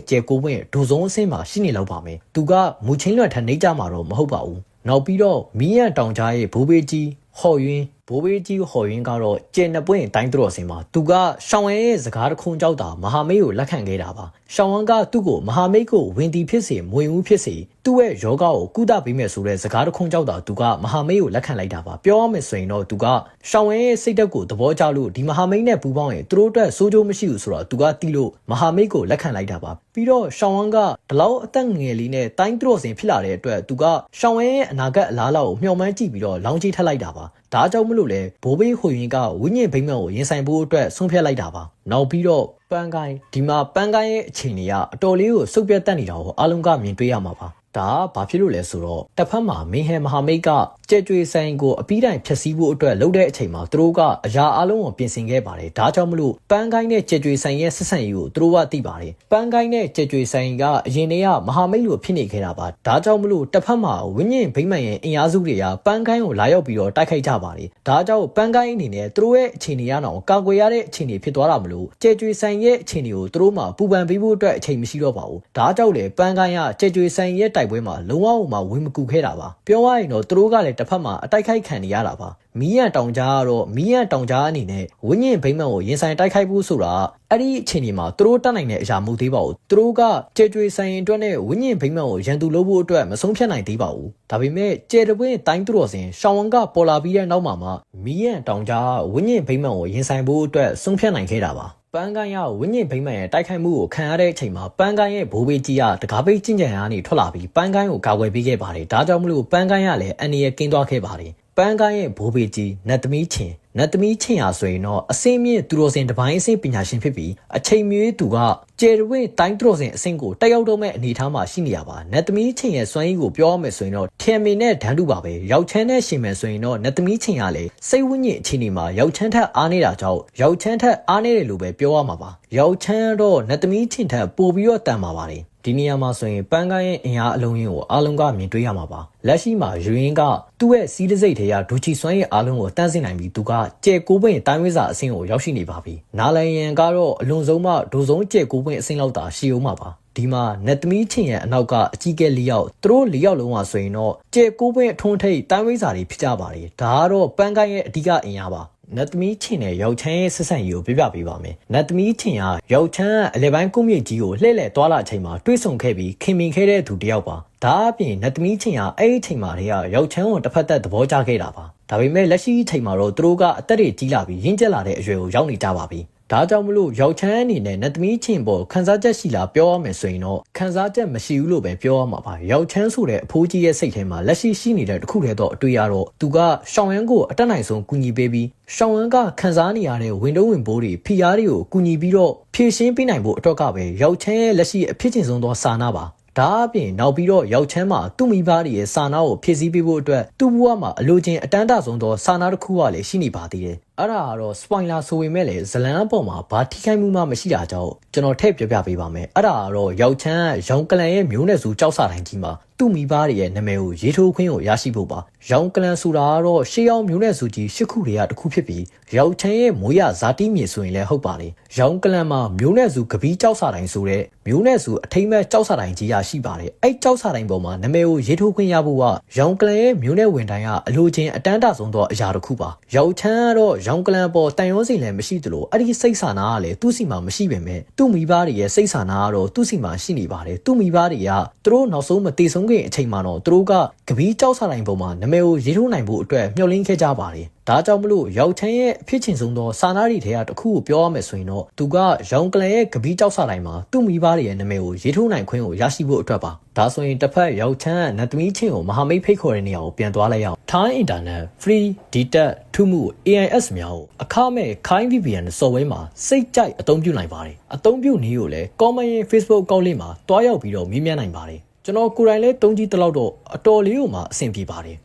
ကျဲ9ပွင့်ဒူဆုံးအဆင့်မှာရှိနေလောက်ပါမယ်သူကမူချင်းလွတ်ထန်နေကြမှာတော့မဟုတ်ပါဘူး နောက်ပြီးတော့မီးရန်တောင်ကြားရဲ့ဘိုးဘေးကြီးဟော်ယွင်း ဘိုးဘေးကြီးဟော်ယွင်းကတော့ကျဲနှစ်ပွင့်တိုင်းတော်စင်မှာသူကရှောင်းဝဲရဲ့စကားတခုံကြောက်တာမဟာမိတ်ကိုလက်ခံခဲ့တာပါရှောင်းဝမ်ကသူ့ကိုမဟာမိတ်ကိုဝင်တီဖြစ်စေမွေဦးဖြစ်စေသူ့ရဲ့ယောဂကိုကုသပေးမယ်ဆိုတဲ့စကားတခုံကြောက်တာသူကမဟာမိတ်ကိုလက်ခံလိုက်တာပါပြောရမယ်ဆိုရင်တော့သူကရှောင်းဝဲရဲ့စိတ်ဓာတ်ကိုသဘောကျလို့ဒီမဟာမိတ်နဲ့ပူးပေါင်းရင်သူတို့အတွက်စိုးကျိုးမရှိဘူးဆိုတော့သူကတီးလို့မဟာမိတ်ကိုလက်ခံလိုက်တာပါပြီးတော့ရှောင်းဝမ်ကဒီလောက်အသက်ငယ်လေးနဲ့တိုင်းတော်စင်ဖြစ်လာတဲ့အတွက်သူကရှောင်းဝဲရဲ့အနာဂတ်အလားအလာကိုမျှော်မှန်းကြည့်ပြီးတော့လောင်းကြီးထပ်လိုက်တာပါဒါကြောင့်မလို့လဲဘိုးဘေးဟိုရင်ကဝိညာဉ်ဘိမ့်မန်ကိုရင်ဆိုင်ဖို့အတွက်ဆုံးဖြတ်လိုက်တာပါနောက်ပြီးတော့ပန်းကိုင်းဒီမှာပန်းကိုင်းရဲ့အခြေအနေကအတော်လေးကိုစုပ်ပြတ်တက်နေတာကိုအားလုံးကမြင်တွေ့ရမှာပါဒါကဘာဖြစ်လို့လဲဆိုတော့တစ်ဖက်မှာမင်းဟဲမဟာမိတ်ကကြဲကြွေဆိုင်ကိုအပီးတိုင်ဖျက်ဆီးဖို့အတွက်လုပ်တဲ့အချိန်မှာသူတို့ကအရာအလုံးကိုပြင်ဆင်ခဲ့ပါတယ်ဒါကြောင့်မလို့ပန်းကိုင်းနဲ့ကြဲကြွေဆိုင်ရဲ့ဆက်ဆံရေးကိုသူတို့ကသိပါတယ်ပန်းကိုင်းနဲ့ကြဲကြွေဆိုင်ကအရင်တည်းကမဟာမိတ်လိုဖြစ်နေခဲ့တာပါဒါကြောင့်မလို့တစ်ဖက်မှာဝင်းညင်ဗိမ့်မှန်ရဲ့အင်အားစုတွေကပန်းကိုင်းကိုလာရောက်ပြီးတော့တိုက်ခိုက်ကြပါတယ်ဒါကြောင့်ပန်းကိုင်းအနေနဲ့သူတို့ရဲ့အခြေအနေရအောင်ကာကွယ်ရတဲ့အခြေအနေဖြစ်သွားတာမလို့ကြဲကြွေဆိုင်ရဲ့အခြေအနေကိုသူတို့မှပူပန်ပေးဖို့အတွက်အချိန်မရှိတော့ပါဘူးဒါကြောင့်လေပန်းကိုင်းကကြဲကြွေဆိုင်ရဲ့တိုက်ပွဲမှာလုံးဝမှဝင်မကူခဲ့တာပါပြောရရင်တော့သူတို့ကလည်းတစ်ဖက်မှာအတိုက်ခိုက်ခံနေရတာပါမီးရန်တောင်ကြားကတော့မီးရန်တောင်ကြားအနေနဲ့ဝင်းညင်ဘိမ့်မန်ကိုရင်ဆိုင်တိုက်ခိုက်ဖို့ဆိုတာအဲ့ဒီအချိန်ဒီမှာသူတို့တတ်နိုင်တဲ့အရာမဟုတ်သေးပါဘူးသူတို့ကကြဲကြွေဆိုင်ရင်အတွက်နဲ့ဝင်းညင်ဘိမ့်မန်ကိုရန်သူလုပ်ဖို့အတွက်မဆုံးဖြတ်နိုင်သေးပါဘူးဒါပေမဲ့ကျဲတပွင့်တိုင်းသူတော်စင်ရှောင်းဝမ်ကပေါ်လာပြီးတဲ့နောက်မှာမှမီးရန်တောင်ကြားဝင်းညင်ဘိမ့်မန်ကိုရင်ဆိုင်ဖို့အတွက်ဆုံးဖြတ်နိုင်ခဲ့တာပါ ပန်းကိုင်းရဝင်းညင်ဘိမ့်မန်ရဲ့တိုက်ခိုက်မှုကိုခံရတဲ့အချိန်မှာပန်းကိုင်းရဲ့ဘိုးဘေးကြီးကတကားပိတ်ကျင့်ကြံရကနေထွက်လာပြီးပန်းကိုင်းကိုကာကွယ်ပေးခဲ့ပါတယ်ဒါကြောင့်မလို့ပန်းကိုင်းရလည်းအန်ဒီရဲ့ကင်းသွားခဲ့ပါတယ် ပန်းကိုင်းရဲ့ဘိုးဘေးကြီးနတ်သမီးချင်းနတ်သမီးချင်းရာဆိုရင်တော့အစင်းမြင့်သူတော်စင်တပိုင်းအစင်းပညာရှင်ဖြစ်ပြီးအချိန်မီသူကကျယ်ဝင့်တိုင်းသူတော်စင်အစင်းကိုတက်ရောက်တော့မဲ့အနေအထားမှာရှိနေရပါနတ်သမီးချင်းရဲ့စွမ်းရည်ကိုပြောရမယ်ဆိုရင်တော့ထင်မင်နဲ့ဒန်းတူပါပဲရောက်ချမ်းနဲ့ရှင်မယ်ဆိုရင်တော့နတ်သမီးချင်းရလေစိတ်ဝိညာဉ်အခြေအနေမှာရောက်ချမ်းထက်အားနေတာကြောင့်ရောက်ချမ်းထက်အားနေတယ်လို့ပဲပြောရမှာပါရောက်ချမ်းတော့နတ်သမီးချင်းထက်ပိုပြီးတော့တန်ပါပါတယ် ဒီနေရာမှာဆိုရင်ပန်းကိုင်းရဲ့အင်အားအလုံးရင်းကိုအားလုံးကမြင်တွေ့ရမှာပါလက်ရှိမှာယူရင်းကသူ့ရဲ့စီးတစိတ်တွေကဒူချီစွမ်းရဲ့အားလုံးကိုတန်းစင်နိုင်ပြီးသူကကျဲကိုပွင့်တိုင်းဝိစာအဆင့်ကိုရောက်ရှိနေပါပြီနာလန်ယန်ကတော့အလွန်ဆုံးမှဒိုဆုံးကျဲကိုပွင့်အဆင့်လောက်သာရှိအောင်ပါပါဒီမှာနတ်သမီးချင်းရဲ့အနောက်ကအကြီးကဲလေးယောက်သူတို့လေးယောက်လုံးဟာဆိုရင်တော့ကျဲကိုပွင့်အထွန်းထိပ်တိုင်းဝိစာတွေဖြစ်ကြပါတယ်ဒါကတော့ပန်းကိုင်းရဲ့အဓိကအင်အားပါ နတ်သမီးချင်းနဲ့ရောက်ချမ်းရဲ့ဆက်ဆံရေးကိုပြပြပေးပါမယ်။နတ်သမီးချင်းကရောက်ချမ်းအလဲပိုင်းကုမြင့်ကြီးကိုလှည့်လည်သွားလာချိန်မှာတွေးဆုံခဲ့ပြီးခင်မင်ခဲ့တဲ့သူတယောက်ပါ။ဒါအပြင်နတ်သမီးချင်းကအဲ့ဒီချိန်မှာတည်းကရောက်ချမ်းကိုတစ်ဖက်သက်သဘောကျခဲ့တာပါ။ဒါပေမဲ့လက်ရှိချိန်မှာတော့သူတို့ကအသက်တွေကြီးလာပြီးရင့်ကျက်လာတဲ့အရွယ်ကိုရောက်နေကြပါပြီ။ ဒါကြောင့်မလို့ရောက်ချမ်းအနေနဲ့နတ်သမီးချင်းပေါ်ခန်းစားချက်ရှိလားပြောရမယ်ဆိုရင်တော့ခန်းစားချက်မရှိဘူးလို့ပဲပြောရမှာပါရောက်ချမ်းဆိုတဲ့အဖိုးကြီးရဲ့စိတ်ထဲမှာလက်ရှိရှိနေတဲ့တခုတည်းတော့အတွေ့ရတော့သူကရှောင်းရန်ကိုအတက်နိုင်ဆုံးကူညီပေးပြီးရှောင်းဝမ်ကခန်းစားနေရတဲ့ဝင်တုံးဝင်ပိုးတွေဖီယားတွေကိုကူညီပြီးတော့ဖြည့်ရှင်းပေးနိုင်ဖို့အတွက်ကပဲရောက်ချမ်းရဲ့လက်ရှိအဖြစ်ချင်းဆုံးသောစာနာပါဒါအပြင်နောက်ပြီးတော့ရောက်ချမ်းမှာသူ့မိဘတွေရဲ့စာနာကိုဖြည့်ဆည်းပေးဖို့အတွက်သူ့ဘဝမှာအလိုချင်အတန်းတဆုံးသောစာနာတစ်ခုကလည်းရှိနေပါသေးတယ် အဲ့ဒါကတော့ spoiler ဆိုပေမဲ့လည်းဇလန်အပေါ်မှာဘာထိခိုက်မှုမှမရှိတာကြောင့်ကျွန်တော်ထည့်ပြောပြပေးပါမယ်အဲ့ဒါကတော့ရောက်ချမ်းရောင်ကလန်ရဲ့မျိုးနွယ်စုကြောက်စာတိုင်းကြီးမှာသူ့မိဘတွေရဲ့နာမည်ကိုရေးထိုးခွင့်ကိုရရှိဖို့ပါရောင်ကလန်ဆိုတာကတော့ရှေးအောင်မျိုးနွယ်စုကြီးရှစ်ခုတွေကတစ်ခုဖြစ်ပြီးရောက်ချမ်းရဲ့မွေးရဇာတိမြေဆိုရင်လည်းဟုတ်ပါလေရောင်ကလန်မှာမျိုးနွယ်စုကပီးကြောက်စာတိုင်းဆိုတဲ့မျိုးနွယ်စုအထိမ့်မဲ့ကြောက်စာတိုင်းကြီးရရှိပါတယ်အဲ့ကြောက်စာတိုင်းပေါ်မှာနာမည်ကိုရေးထိုးခွင့်ရဖို့ကရောင်ကလန်ရဲ့မျိုးနွယ်ဝင်တိုင်းကအလိုချင်းအတန်းတဆုံးသောအရာတစ်ခုပါရောက်ချမ်းကတော့ရောင်ကလန်ပေါ်တန်ရုံးစီလည်းမရှိသလိုအဲ့ဒီစိတ်ဆာနာကလည်းသူ့စီမှာမရှိပေမဲ့သူ့မိဘတွေရဲ့စိတ်ဆာနာကတော့သူ့စီမှာရှိနေပါတယ်သူ့မိဘတွေကသူတို့နောက်ဆုံးမတည်ဆုံးခင်အချိန်မှာတော့သူတို့ကကပီးကြောက်စာတိုင်းပေါ်မှာနာမည်ကိုရေးထိုးနိုင်ဖို့အတွက်မျှော်လင့်ခဲ့ကြပါတယ် ဒါကြောင့်မလို့ရောက်ချမ်းရဲ့အဖြစ်ချင်းဆုံးသောစာနာရီထဲကတစ်ခုကိုပြောရမယ်ဆိုရင်တော့သူကရောင်ကလန်ရဲ့ကပီးကြောက်စာတိုင်းမှာသူ့မိဘတွေရဲ့နာမည်ကိုရေးထိုးနိုင်ခွင့်ကိုရရှိဖို့အတွက်ပါဒါဆိုရင်တစ်ဖက်ရောက်ချမ်းကနတ်သမီးချင်းကိုမဟာမိတ်ဖိတ်ခေါ်တဲ့နေရာကိုပြန်သွားလိုက်ရအောင် Thai Internet Free DTAC ထူးမှု AIS များကိုအခမဲ့ Kind VPN software မှာစိတ်ကြိုက်အသုံးပြုနိုင်ပါတယ်အသုံးပြုနည်းကိုလည်း comment ရဲ့ Facebook အကောင့်လေးမှာတွားရောက်ပြီးတော့မေးမြန်းနိုင်ပါတယ်ကျွန်တော်ကိုယ်တိုင်လည်းတုံးကြီးတလောက်တော့အတော်လေးကိုမှအဆင်ပြေပါတယ်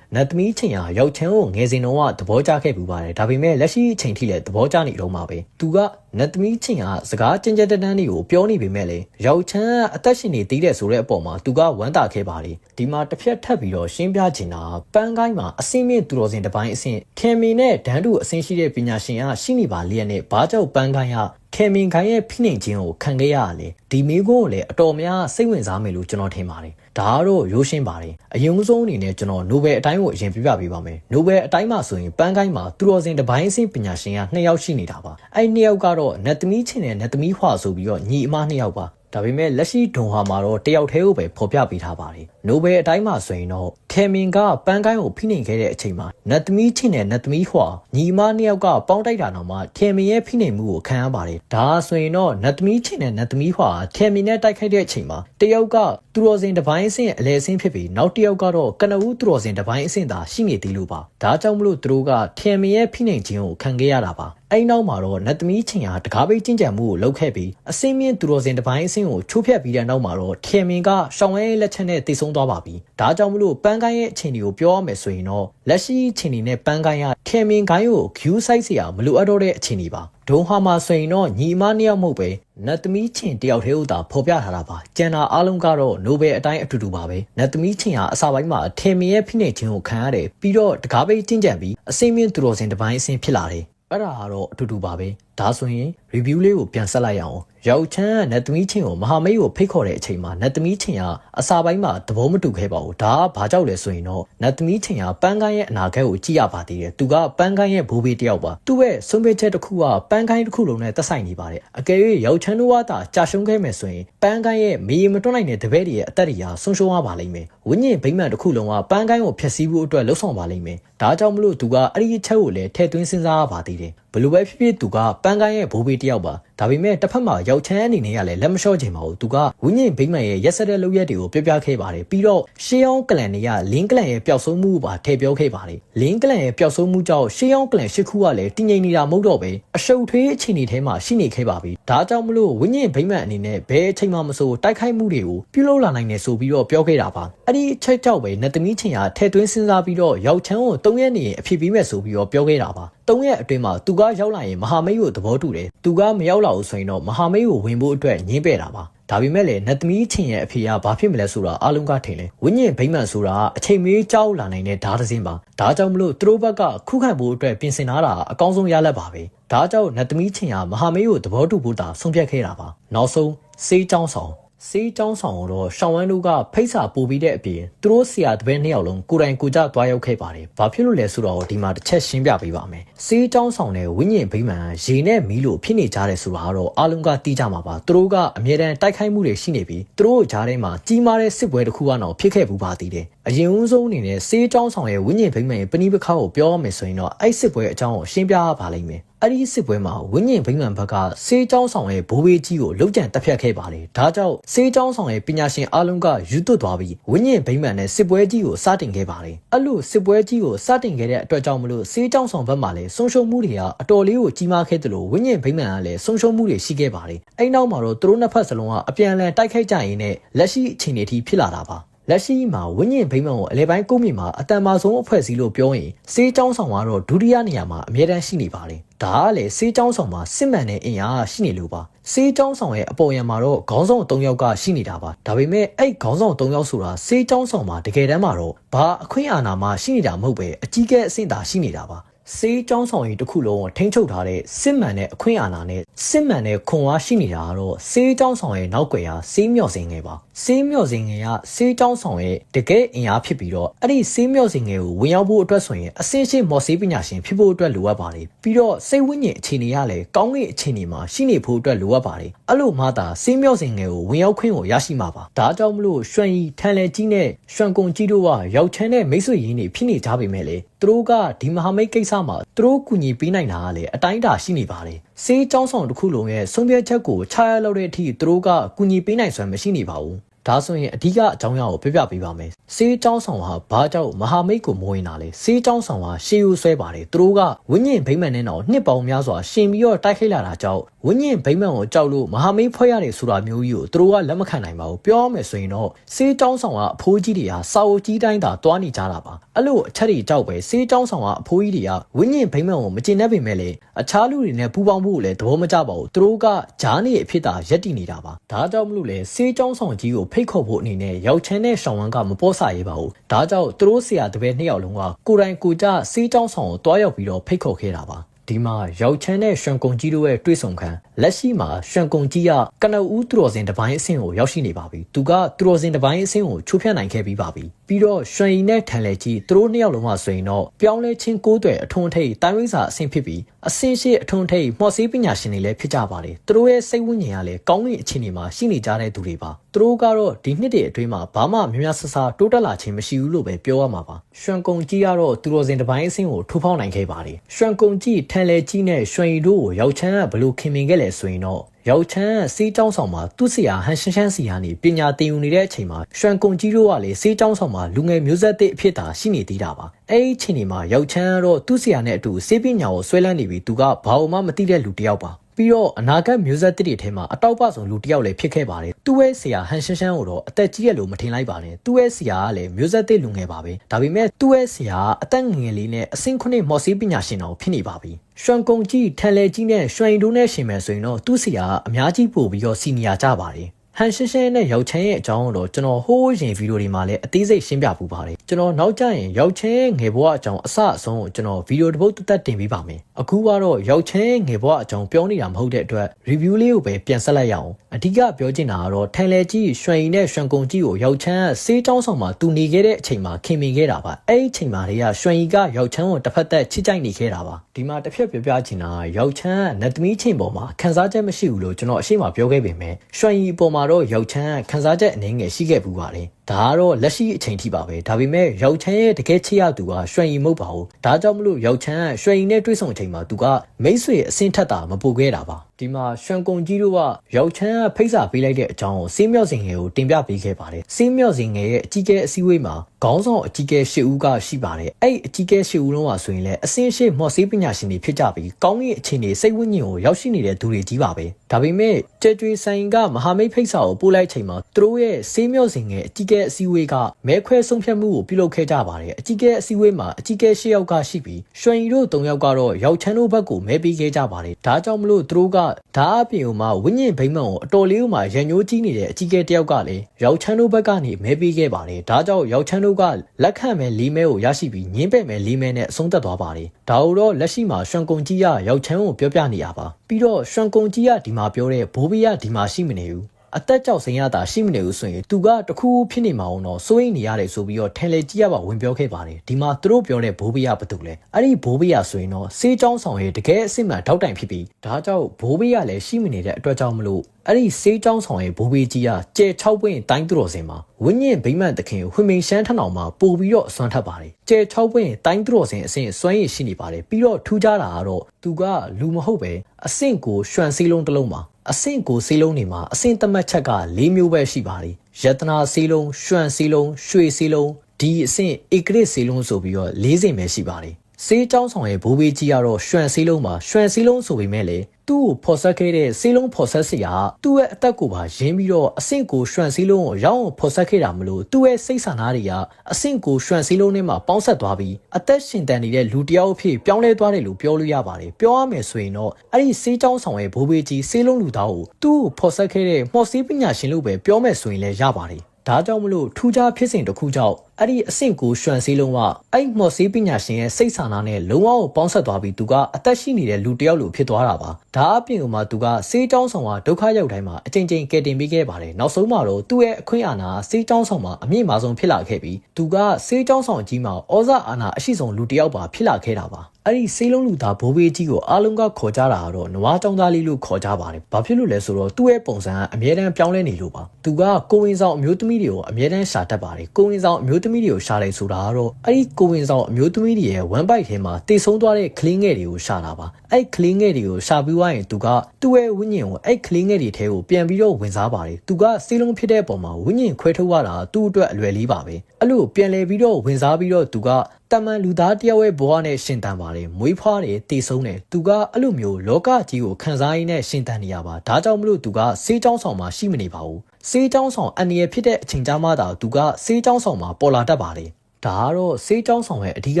နတ်သမီးချင်းဟာရောက်ချမ်းကိုငယ်စဉ်တုန်းကသဘောကျခဲ့ပူပါတယ်ဒါပေမဲ့လက်ရှိအချိန်ထိလည်းသဘောကျနေတော့မှာပဲသူကနတ်သမီးချင်းဟာစကားကြင်ကြက်တန်းတန်းတွေကိုပြောနေပေမဲ့လည်းရောက်ချမ်းကအသက်ရှင်နေသေးတယ်ဆိုတဲ့အပေါ်မှာသူကဝမ်းသာခဲ့ပါတယ်ဒီမှာတစ်ဖြက်ထပ်ပြီးတော့ရှင်းပြချင်တာပန်းကိုင်းမှာအစင်းမြင့်သူတော်စင်တစ်ပိုင်းအဆင့်ခင်မီနဲ့ဒန်းတူအဆင့်ရှိတဲ့ပညာရှင်ကရှိနေပါလျက်နဲ့ဘာကြောင့်ပန်းကိုင်းက ခေမင်ခိုင်ရဲ့ဖိနှိမ်ခြင်းကိုခံခဲ့ရရလဲဒီမိကုန်းကိုလည်းအတော်များစိတ်ဝင်စားမယ်လို့ကျွန်တော်ထင်ပါတယ်ဒါကတော့ရိုးရှင်းပါတယ်အရင်ဆုံးအနေနဲ့ကျွန်တော်နိုဘယ်အတိုင်းကိုအရင်ပြပြပေးပါမယ်နိုဘယ်အတိုင်းမှာဆိုရင်ပန်းကိုင်းမှာသူတော်စင်တပိုင်းအဆင့်ပညာရှင်က2ယောက်ရှိနေတာပါအဲ့2ယောက်ကတော့နတ်သမီးချင်းနဲ့နတ်သမီးဖွာဆိုပြီးတော့ညီအမ2ယောက်ပါ ဒါပေမဲ့လက်ရှိဒွန်ဟာမှာတော့တယောက်တည်းကိုပဲဖော်ပြပေးထားပါတယ်။နိုဘယ်အတိုင်းမှာဆိုရင်တော့ခေမင်ကပန်းကိုင်းကိုဖိနှိမ်ခဲ့တဲ့အချိန်မှာနတ်သမီးချင်းနဲ့နတ်သမီးဟွာညီမနှစ်ယောက်ကပေါင်းတိုက်တာတော့မှခေမင်ရဲ့ဖိနှိမ်မှုကိုခံရပါတယ်။ဒါဆိုရင်တော့နတ်သမီးချင်းနဲ့နတ်သမီးဟွာခေမင်နဲ့တိုက်ခိုက်တဲ့အချိန်မှာတယောက်ကသူတော်စင်တစ်ပိုင်းအဆင့်အလဲအဆင့်ဖြစ်ပြီးနောက်တစ်ယောက်ကတော့ကနဦးသူတော်စင်တစ်ပိုင်းအဆင့်သာရှိနေသေးလို့ပါ။ဒါကြောင့်မလို့သူတို့ကခေမင်ရဲ့ဖိနှိမ်ခြင်းကိုခံခဲ့ရတာပါ။ အဲ့နောက်မှာတော့နတ်သမီးချင်းဟာတကားပိတ်ကျင့်ကြံမှုကိုလုပ်ခဲ့ပြီးအစင်းမြင့်သူတော်စင်တစ်ပိုင်းအစင်းကိုချိုးဖျက်ပြီးတဲ့နောက်မှာတော့ထေမင်ကရှောင်းရဲလက်ချက်နဲ့တိတ်ဆုံးသွားပါပြီ။ဒါကြောင့်မလို့ပန်းကိုင်းရဲ့အခြေအနေကိုပြောရမယ်ဆိုရင်တော့လက်ရှိအခြေအနေနဲ့ပန်းကိုင်းကထေမင်ကိုင်းကို view site ဆရာမလိုအပ်တော့တဲ့အခြေအနေပါ။ဒုံဟာမှာဆိုရင်တော့ညီမနှစ်ယောက်မဟုတ်ပဲနတ်သမီးချင်းတယောက်တည်းဥသာဖော်ပြထားတာပါကျန်တာအားလုံးကတော့နိုဘယ်အတိုင်းအတူတူပါပဲနတ်သမီးချင်းဟာအစာပိုင်းမှာထေမင်ရဲ့ဖိနှိပ်ခြင်းကိုခံရတယ်ပြီးတော့တကားပိတ်ကျင့်ကြံပြီးအစင်းမြင့်သူတော်စင်တစ်ပိုင်းအစင်းဖြစ်လာတယ် အဲ့ဒါကတော့အတူတူပါပဲ ဒါဆိုရင် review လေးကိုပြန်ဆက်လိုက်ရအောင်ရောက်ချမ်းကနတ်သမီးချင်းကိုမဟာမိတ်ကိုဖိတ်ခေါ်တဲ့အချိန်မှာနတ်သမီးချင်းကအစာပိုင်းမှာသဘောမတူခဲ့ပါဘူးဒါကဘာကြောင့်လဲဆိုရင်တော့နတ်သမီးချင်းကပန်းကိုင်းရဲ့အနာဂတ်ကိုကြည့်ရပါသေးတယ်သူကပန်းကိုင်းရဲ့ဘိုးဘေးတယောက်ပါသူ့ရဲ့ဆုံးဖြတ်ချက်တစ်ခုကပန်းကိုင်းတစ်ခုလုံးနဲ့သက်ဆိုင်နေပါတယ်အကယ်၍ရောက်ချမ်းတို့ကသာကြာရှုံးခဲ့မယ်ဆိုရင်ပန်းကိုင်းရဲ့မေးမတွန်းနိုင်တဲ့တပည့်တွေရဲ့အသက်တွေဟာဆုံးရှုံးရပါလိမ့်မယ်ဝိညာဉ်ဗိမာန်တစ်ခုလုံးကပန်းကိုင်းကိုဖျက်ဆီးဖို့အတွက်လှုံ့ဆော်ပါလိမ့်မယ်ဒါကြောင့်မလို့သူကအဲ့ဒီအချက်ကိုလည်းထည့်သွင်းစဉ်းစားရပါသေးတယ်ဘလို့ပဲဖြစ်ဖြစ်သူကပန်းကိုင်းရဲ့ဘိုးဘေးတယောက်ပါ ဒါပေမဲ့တစ်ဖက်မှာရောက်ချမ်းအနေနဲ့ကလည်းလက်မလျှော့ချင်ပါဘူးသူကဝိညာဉ်ဗိမ္မာန်ရဲ့ရက်စက်တဲ့လုပ်ရက်တွေကိုပြောပြခဲ့ပါတယ်ပြီးတော့ရှေးအောင်ကလန်တွေကလင်းကလန်ရဲ့ပျောက်ဆုံးမှုကိုပါထည့်ပြောခဲ့ပါတယ်လင်းကလန်ရဲ့ပျောက်ဆုံးမှုကြောင့်ရှေးအောင်ကလန်ရှစ်ခုကလည်းတည်ငြိမ်နေတာမဟုတ်တော့ပဲအရှုပ်ထွေးအခြေအနေထဲမှာရှိနေခဲ့ပါပြီဒါကြောင့်မလို့ဝိညာဉ်ဗိမ္မာန်အနေနဲ့ဘယ်အချိန်မှမဆိုတိုက်ခိုက်မှုတွေကိုပြုလုပ်လာနိုင်တယ်ဆိုပြီးတော့ပြောခဲ့တာပါအဲ့ဒီအချက်ကြောင့်ပဲနတ်သမီးချင်းဟာထည့်သွင်းစဉ်းစားပြီးတော့ရောက်ချမ်းကိုတုံးရက်နေရင်အဖြစ်ပြီးမဲ့ဆိုပြီးတော့ပြောခဲ့တာပါတုံးရက်အတွင်းမှာသူကရောက်လာရင်မဟာမိတ်ကိုသဘောတူတယ်သူကမရောက်လာဘူးဆိုရင်တော့မဟာမိတ်ကိုဝင်ဖို့အတွက်ညင်းပယ်တာပါဒါပေမဲ့လည်းနတ်သမီးချင်းရဲ့အဖေကဘာဖြစ်မလဲဆိုတာအားလုံးကထင်လဲဝိညာဉ်ဗိမ္မာန်ဆိုတာအချိန်မေးကြောက်လာနိုင်တဲ့ဓာတ်သင်းပါဒါကြောင့်မလို့သူတို့ဘက်ကခုခံဖို့အတွက်ပြင်ဆင်ထားတာအကောင်းဆုံးရလတ်ပါပဲဒါကြောင့်နတ်သမီးချင်းဟာမဟာမေးကိုသဘောတူဖို့တာဆုံးဖြတ်ခဲ့တာပါနောက်ဆုံးစေးချောင်းဆောင် စေးကျောင်းဆောင်တော့ရှောင်းဝမ်းတို့ကဖိတ်စာပို့ပြီးတဲ့အပြင်သူတို့ဆရာတပည့်နှစ်ယောက်လုံးကိုယ်တိုင်ကိုကြသွားရောက်ခဲ့ပါတယ်။ဘာဖြစ်လို့လဲဆိုတော့ဒီမှာတစ်ချက်ရှင်းပြပေးပါမယ်။စေးကျောင်းဆောင်တဲ့ဝိညာဉ်ဗိမာန်ရေနဲ့မီးလို့ဖြစ်နေကြတယ်ဆိုတာကတော့အားလုံးကသိကြမှာပါ။သူတို့ကအမြဲတမ်းတိုက်ခိုက်မှုတွေရှိနေပြီးသူတို့ကြားထဲမှာကြီးမားတဲ့စစ်ပွဲတစ်ခုကတော့ဖြစ်ခဲ့ဘူးပါသေးတယ်။ အရင်ဦးဆုံးအနေနဲ့စေးကျောင်းဆောင်ရဲ့ဝိညာဉ်ဗိမာန်ရဲ့ပဏိပခါကိုပြောရမယ်ဆိုရင်တော့အဲ့စစ်ပွဲအကြောင်းကိုရှင်းပြရပါလိမ့်မယ်။အဲ့ဒီစစ်ပွဲမှာဝိညာဉ်ဗိမာန်ဘက်ကစေးကျောင်းဆောင်ရဲ့ဘိုးဘေးကြီးကိုလုံခြံတက်ဖြတ်ခဲ့ပါတယ်။ဒါကြောင့်စေးကျောင်းဆောင်ရဲ့ပညာရှင်အလုံးကယူသွတ်သွားပြီးဝိညာဉ်ဗိမာန်နဲ့စစ်ပွဲကြီးကိုစတင်ခဲ့ပါတယ်။အဲ့လိုစစ်ပွဲကြီးကိုစတင်ခဲ့တဲ့အတွက်ကြောင့်မလို့စေးကျောင်းဆောင်ဘက်မှာလည်းဆုံးရှုံးမှုတွေကအတော်လေးကိုကြီးမားခဲ့တယ်လို့ဝိညာဉ်ဗိမာန်ကလည်းဆုံးရှုံးမှုတွေရှိခဲ့ပါတယ်။အဲ့နောက်မှာတော့သူတို့နှစ်ဖက်စလုံးကအပြန်အလှန်တိုက်ခိုက်ကြရင်းနဲ့လက်ရှိအခြေအနေထိဖြစ်လာတာပါ။ လက်ရှိမှာဝိညာဉ်ဗိမာန်ကိုအလဲပိုင်းကုန်းမြေမှာအတန်မာဆုံးအဖွဲ့အစည်းလို့ပြောရင်စေးကျောင်းဆောင်ကတော့ဒုတိယနေရာမှာအမြဲတမ်းရှိနေပါတယ်။ဒါကလည်းစေးကျောင်းဆောင်မှာစစ်မှန်တဲ့အင်အားရှိနေလို့ပါ။စေးကျောင်းဆောင်ရဲ့အပေါ်ယံမှာတော့ခေါင်းဆောင်၃ယောက်ကရှိနေတာပါ။ဒါပေမဲ့အဲ့ခေါင်းဆောင်၃ယောက်ဆိုတာစေးကျောင်းဆောင်မှာတကယ်တမ်းမှာတော့ဘာအခွင့်အာဏာမှရှိနေတာမဟုတ်ပဲအကြီးကဲအဆင့်သာရှိနေတာပါ။ စေးကျောင်းဆောင်ကြီးတစ်ခုလုံးကိုထိန်းချုပ်ထားတဲ့စစ်မှန်တဲ့အခွင့်အာဏာနဲ့စစ်မှန်တဲ့ခွန်အားရှိနေတာကတော့စေးကျောင်းဆောင်ရဲ့နောက်ွယ်ရာစေးမြော့စင်ငယ်ပါစေးမြော့စင်ငယ်ကစေးကျောင်းဆောင်ရဲ့တကယ်အင်အားဖြစ်ပြီးတော့အဲ့ဒီစေးမြော့စင်ငယ်ကိုဝင်ရောက်ဖို့အတွက်ဆိုရင်အစင်းရှိမော်စေးပညာရှင်ဖြစ်ဖို့အတွက်လိုအပ်ပါတယ်ပြီးတော့စိတ်ဝိညာဉ်အခြေအနေကလည်းကောင်းကင်အခြေအနေမှာရှိနေဖို့အတွက်လိုအပ်ပါတယ်အဲ့လိုမှသာစေးမြော့စင်ငယ်ကိုဝင်ရောက်ခွင့်ကိုရရှိမှာပါဒါကြောင့်မလို့ရွှန်ရီထန်လဲကြီးနဲ့ရွှန်ကုံကြီးတို့ကရောက်ချမ်းတဲ့မိတ်ဆွေရင်းတွေဖြစ်နေကြပေမဲ့လေ သူတို့ကဒီမဟာမိတ်ကိစ္စမှာသူတို့ကူညီပေးနိုင်တာကလည်းအတိုင်းအတာရှိနေပါတယ်စေးကြောင်းဆောင်တစ်ခုလုံးရဲ့ဆုံးဖြတ်ချက်ကိုချရလောက်တဲ့အထိသူတို့ကကူညီပေးနိုင်စွမ်းမရှိနေပါဘူး ဒါဆိုရင်အဓိကအကြောင်းအရာကိုပြပြပေးပါမယ်။စေးကြောင်းဆောင်ဟာဘာကြောင့်မဟာမိတ်ကိုမိုးရင်တာလဲ။စေးကြောင်းဆောင်ဟာရှေးဦးဆွဲပါတယ်။သူတို့ကဝိညာဉ်ဗိမ္မာန်နဲ့တော့နှစ်ပေါင်းများစွာရှင်ပြီးတော့တိုက်ခိုက်လာတာကြောင့်ဝိညာဉ်ဗိမ္မာန်ကိုကြောက်လို့မဟာမိတ်ဖွဲ့ရတယ်ဆိုတာမျိုးကြီးကိုသူတို့ကလက်မခံနိုင်ပါဘူး။ပြောရမယ်ဆိုရင်တော့စေးကြောင်းဆောင်ကအဖိုးကြီးတွေဟာစာအုပ်ကြီးတိုင်းသာတွားနေကြတာပါ။အဲ့လိုအချက်တွေကြောက်ပဲစေးကြောင်းဆောင်ကအဖိုးကြီးတွေကဝိညာဉ်ဗိမ္မာန်ကိုမကျင်တတ်ပေမဲ့လည်းအခြားလူတွေနဲ့ပူးပေါင်းဖို့လည်းသဘောမကျပါဘူး။သူတို့ကဂျားနေအဖြစ်သာရက်တည်နေတာပါ။ဒါကြောင့်မလို့လဲစေးကြောင်းဆောင်ကြီးကိုဖိတ်ခေါ်ဖို့အနေနဲ့ရောက်ချင်းတဲ့ရှောင်းဝမ်ကမပေါ်ဆရဲပါဘူး။ဒါကြောင့်သူတို့ဆရာတပည့်နှစ်ယောက်လုံးကကိုတိုင်ကိုကြစီးကြောင်းဆောင်ကိုတွားရောက်ပြီးတော့ဖိတ်ခေါ်ခဲ့တာပါ။ဒီမှာရောက်ချမ်းတဲ့ရှန်ကုန်ကြီးတို့ရဲ့တွေ့ဆုံခန်း လက်ရှိမှာရွှန်ကုံကြီးကကနဦးသူတော်စင်တပိုင်းအဆင့်ကိုရောက်ရှိနေပါပြီ။သူကသူတော်စင်တပိုင်းအဆင့်ကိုချိုးဖျက်နိုင်ခဲ့ပြီးပါပြီ။ပြီးတော့ရွှန်ရီနဲ့ထန်လက်ကြီးသူတို့နှစ်ယောက်လုံးကဆိုရင်တော့ပြောင်းလဲချင်းကိုးတွေအထွန်းထိပ်တိုင်းဝိစာအဆင့်ဖြစ်ပြီးအဆင့်ရှိအထွန်းထိပ်မော့ဆေးပညာရှင်တွေလည်းဖြစ်ကြပါတယ်။သူတို့ရဲ့စိတ်ဝိညာဉ်ကလည်းကောင်းကင်အခြေအနေမှာရှိနေကြတဲ့သူတွေပါ။သူတို့ကတော့ဒီနှစ်တည်းအတွင်းမှာဘာမှများများဆဆတိုးတက်လာခြင်းမရှိဘူးလို့ပဲပြောရမှာပါ။ရွှန်ကုံကြီးကတော့သူတော်စင်တပိုင်းအဆင့်ကိုထိုးဖောက်နိုင်ခဲ့ပါတယ်။ရွှန်ကုံကြီးထန်လက်ကြီးနဲ့ရွှန်ရီတို့ကိုရောက်ချမ်းကဘလို့ခင်မင်ခဲ့လဲဆိုရင်တော့ရောက်ချမ်းစေးကြောင်းဆောင်မှာသူ့ဆရာဟန်ရှင်းရှင်းစီကနေပညာသင်ယူနေတဲ့အချိန်မှာရွှန်ကုံကြီးတို့ကလည်းစေးကြောင်းဆောင်မှာလူငယ်မျိုးဆက်သစ်အဖြစ်သာရှိနေသေးတာပါအဲ့ဒီအချိန်ဒီမှာရောက်ချမ်းကတော့သူ့ဆရာနဲ့အတူစေးပညာကိုဆွဲလန်းနေပြီးသူကဘာမှမသိတဲ့လူတစ်ယောက်ပါ ပြီးတော့အနာဂတ်မျိုးဆက်တစ်တွေထဲမှာအတောက်ပဆုံးလူတစ်ယောက်လည်းဖြစ်ခဲ့ပါတယ်။သူ့ရဲ့ဆရာဟန်ရှင်းရှင်းကိုတော့အသက်ကြီးရလို့မထင်လိုက်ပါနဲ့။သူ့ရဲ့ဆရာကလည်းမျိုးဆက်တစ်လူငယ်ပါပဲ။ဒါပေမဲ့သူ့ရဲ့ဆရာကအသက်ငယ်လေးနဲ့အဆင့်ခုနှစ်မော်စီပညာရှင်တော်ဖြစ်နေပါပြီ။ရွှန်ကုံကြီးထန်လေကြီးနဲ့ရွှန်ရီတို့နဲ့ရှင်မယ်ဆိုရင်တော့သူ့ဆရာကအများကြီးပို့ပြီးတော့စီနီယာကြပါတယ်။ ဟန်ရှင်းရှင်းနဲ့ရောက်ချမ်းရဲ့အကြောင်းကိုတော့ကျွန်တော်ဟိုးရင်ဗီဒီယိုတွေမှာလည်းအသေးစိတ်ရှင်းပြပူပါတယ်ကျွန်တော်နောက်ကျရင်ရောက်ချမ်းငယ်ဘဝအကြောင်းအစအဆုံးကိုကျွန်တော်ဗီဒီယိုတစ်ပုဒ်တက်တင်ပေးပါမယ်အခုကတော့ရောက်ချမ်းငယ်ဘဝအကြောင်းပြောနေတာမဟုတ်တဲ့အတွက် review လေးကိုပဲပြန်ဆက်လိုက်ရအောင်အဓိကပြောချင်တာကတော့ထိုင်လေကြီးရွှန်ရီနဲ့ရွှန်ကုံကြီးကိုရောက်ချမ်းစေးချောင်းဆောင်မှာတူနေခဲ့တဲ့အချိန်မှာခင်မင်ခဲ့တာပါအဲ့ဒီအချိန်မှာတည်းကရွှန်ရီကရောက်ချမ်းကိုတစ်ဖက်သက်ချစ်ကြိုက်နေခဲ့တာပါဒီမှာတစ်ဖက်ပြောပြချင်တာရောက်ချမ်းကနတ်သမီးချိန်ပေါ်မှာခန်းစားချက်မရှိဘူးလို့ကျွန်တော်အရှိမပြောခဲ့ပေမဲ့ရွှန်ရီပေါ်မှာတော့ရောက်ချမ်းခန်းစားချက်အနေငယ်ရှိခဲ့ပူပါတယ် ဒါကတော့လက်ရှိအချိန်ထိပါပဲဒါပေမဲ့ရောက်ချမ်းရဲ့တကယ်ချစ်ရသူကရွှန်ရီမဟုတ်ပါဘူးဒါကြောင့်မလို့ရောက်ချမ်းကရွှန်ရီနဲ့တွေ့ဆုံချိန်မှာသူကမိတ်ဆွေအဆင့်ထက်တာမပိုခဲ့တာပါဒီမှာရွှန်ကုံကြီးတို့ကရောက်ချမ်းကဖိတ်စာပေးလိုက်တဲ့အကြောင်းကိုစေးမြော့စင်ငယ်ကိုတင်ပြပေးခဲ့ပါတယ်စေးမြော့စင်ငယ်ရဲ့အကြီးကဲအစည်းအဝေးမှာခေါင်းဆောင်အကြီးကဲရှစ်ဦးကရှိပါတယ်အဲ့အကြီးကဲရှစ်ဦးလုံးကဆိုရင်လည်းအစင်းရှိမော့ဆေးပညာရှင်တွေဖြစ်ကြပြီးကောင်းကင်အခြေအနေစိတ်ဝိညာဉ်ကိုရောက်ရှိနေတဲ့သူတွေကြီးပါပဲဒါပေမဲ့ကြွကြွဆိုင်ကမဟာမိတ်ဖိတ်စာကိုပို့လိုက်ချိန်မှာသူတို့ရဲ့စေးမြော့စင်ငယ်အကြီးကဲအစည်းအဝေးကမဲခွဲဆုံးဖြတ်မှုကိုပြုလုပ်ခဲ့ကြပါတယ်အကြီးကဲအစည်းအဝေးမှာအကြီးကဲရှစ်ယောက်ကရှိပြီးရွှန်ရီတို့၃ယောက်ကတော့ရောက်ချမ်းတို့ဘက်ကိုမဲပေးခဲ့ကြပါတယ်ဒါကြောင့်မလို့သူတို့ကဓာအပြင်ဥမှာဝိညာဉ်ဘိမ့်မန်ကိုအတော်လေးဥမှာရန်ညိုးကြီးနေတဲ့အကြီးကဲတယောက်ကလည်းရောက်ချမ်းတို့ဘက်ကနေမဲပေးခဲ့ပါတယ်ဒါကြောင့်ရောက်ချမ်းတို့ကလက်ခံမဲ့လီမဲကိုရရှိပြီးညင်းပယ်မဲ့လီမဲနဲ့အဆုံးသတ်သွားပါတယ်ဒါတော့လက်ရှိမှာရွှန်ကုံကြီးကရောက်ချမ်းကိုပြောပြနေရပါပြီးတော့ရွှန်ကုံကြီးကဒီမှာပြောတဲ့ဘိုးဘေးကဒီမှာရှိမနေဘူး အသက်ကြောက်စိန်ရတာရှိမနေဘူးဆိုရင်သူကတခုဖြစ်နေမှာအောင်တော့စိုးရိမ်နေရတယ်ဆိုပြီးတော့ထန်လေကြီးရပါဝင်ပြောခဲ့ပါတယ်ဒီမှာသူတို့ပြောတဲ့ဘိုးဘေးကဘာတူလဲအဲ့ဒီဘိုးဘေးကဆိုရင်တော့စေးချောင်းဆောင်ရဲ့တကယ်အစ်စ်မှန်ထောက်တိုင်ဖြစ်ပြီးဒါကြောင့်ဘိုးဘေးကလည်းရှိမနေတဲ့အတွက်ကြောင့်မလို့အဲ့ဒီစေးချောင်းဆောင်ရဲ့ဘိုးဘေးကြီးကကျဲ6ပွင့်တိုင်းသူတော်စင်မှာဝင်းညင်ဗိမ့်မန်တခင်ကိုဝင်းမိန်ရှမ်းထနောင်မှာပို့ပြီးတော့အစွမ်းထပ်ပါတယ်ကျဲ6ပွင့်တိုင်းသူတော်စင်အဆင့်စွမ်းရည်ရှိနေပါတယ်ပြီးတော့ထူးခြားတာကတော့သူကလူမဟုတ်ပဲအဆင့်ကိုရွှန်စည်းလုံးတစ်လုံးပါ အဆင့်ကိုစေးလုံးတွေမှာအဆင့်သတ်မှတ်ချက်က၄မျိုးပဲရှိပါတယ်ယတနာစေးလုံးရွှန်စေးလုံးရွှေစေးလုံးဒီအဆင့်ဧကရစ်စေးလုံးဆိုပြီးတော့၄စိမ်ပဲရှိပါတယ် စေးချောင်းဆောင်ရဲ့ဘိုးဘေးကြီးကတော့ရွှန်စေးလုံးမှာရွှန်စေးလုံးဆိုပေမဲ့လေသူ့ကိုဖော်ဆက်ခဲ့တဲ့စေးလုံးဖော်ဆက်စရာသူ့ရဲ့အသက်ကိုပါရင်းပြီးတော့အဆင့်ကိုရွှန်စေးလုံးကိုရောက်အောင်ဖော်ဆက်ခဲ့တာမလို့သူ့ရဲ့စိတ်ဆန္ဒတွေကအဆင့်ကိုရွှန်စေးလုံးနဲ့မှပေါင်းဆက်သွားပြီးအသက်ရှင်တန်နေတဲ့လူတစ်ယောက်အဖြစ်ပြောင်းလဲသွားတယ်လို့ပြောလို့ရပါတယ်ပြောရမယ်ဆိုရင်တော့အဲ့ဒီစေးချောင်းဆောင်ရဲ့ဘိုးဘေးကြီးစေးလုံးလူသားကိုသူ့ကိုဖော်ဆက်ခဲ့တဲ့မော်စီပညာရှင်လို့ပဲပြောမယ်ဆိုရင်လည်းရပါတယ်ဒါကြောင့်မလို့ထူးခြားဖြစ်စဉ်တစ်ခုကြောင့် အဲ့ဒီအဆင့်ကိုရွှန်စည်းလုံးကအဲ့မော်ဆေးပညာရှင်ရဲ့စိတ်ဆန္ဒနဲ့လုံးဝကိုပေါင်းဆက်သွားပြီးသူကအသက်ရှိနေတဲ့လူတစ်ယောက်လိုဖြစ်သွားတာပါဒါအပြင်ကမှသူကစေးချောင်းဆောင်ကဒုက္ခရောက်တိုင်းမှာအချိန်ချင်းကယ်တင်ပေးခဲ့ပါတယ်နောက်ဆုံးမှာတော့သူ့ရဲ့အခွင့်အာဏာစေးချောင်းဆောင်မှာအမြင့်မားဆုံးဖြစ်လာခဲ့ပြီးသူကစေးချောင်းဆောင်ကြီးမှာဩဇာအာဏာအရှိဆုံးလူတစ်ယောက်ပါဖြစ်လာခဲ့တာပါအဲ့ဒီစေးလုံးလူသားဘိုးဘေးကြီးကိုအားလုံးကခေါ်ကြတာကတော့နွားကြောင်သားလေးလို့ခေါ်ကြပါတယ်။ဘာဖြစ်လို့လဲဆိုတော့သူ့ရဲ့ပုံစံကအမြဲတမ်းပြောင်းလဲနေလို့ပါ။သူကကိုဝင်ဆောင်အမျိုးသမီးတွေကိုအမြဲတမ်းရှာတတ်ပါတယ်။ကိုဝင်ဆောင်အမျိုးသမီးသမီးတွေကိုရှာတယ်ဆိုတာကတော့အဲ့ဒီကိုဝင်ဆောင်အမျိုးသမီးတွေရဲ့ one bite ထဲမှာတည်ဆုံးသွားတဲ့ကလေးငယ်တွေကိုရှာတာပါအဲ့ကလေးငယ်တွေကိုရှာပြီးွားရင်သူကသူ့ရဲ့ဝိညာဉ်ကိုအဲ့ကလေးငယ်တွေထဲကိုပြန်ပြီးတော့ဝင်စားပါတယ်သူကစေးလုံးဖြစ်တဲ့ပုံမှာဝိညာဉ်ခွဲထုတ်ရတာသူ့အတွက်အလွယ်လေးပါပဲအဲ့လိုပြန်လဲပြီးတော့ဝင်စားပြီးတော့သူကတမန်လူသားတယောက်ရဲ့ဘဝနဲ့ရှင်တန်ပါတယ်မွေးဖွားတယ်တည်ဆုံးတယ်သူကအဲ့လိုမျိုးလောကကြီးကိုခံစားရင်းနဲ့ရှင်တန်နေရပါဒါကြောင့်မလို့သူကစေးချောင်းဆောင်မှာရှိမနေပါဘူး စေးချောင်းဆောင်အန်ရဖြစ်တဲ့အချိန်ကြာမှသာသူကစေးချောင်းဆောင်မှာပေါ်လာတတ်ပါတယ်ဒါကတော့စေးချောင်းဆောင်ရဲ့အဓိက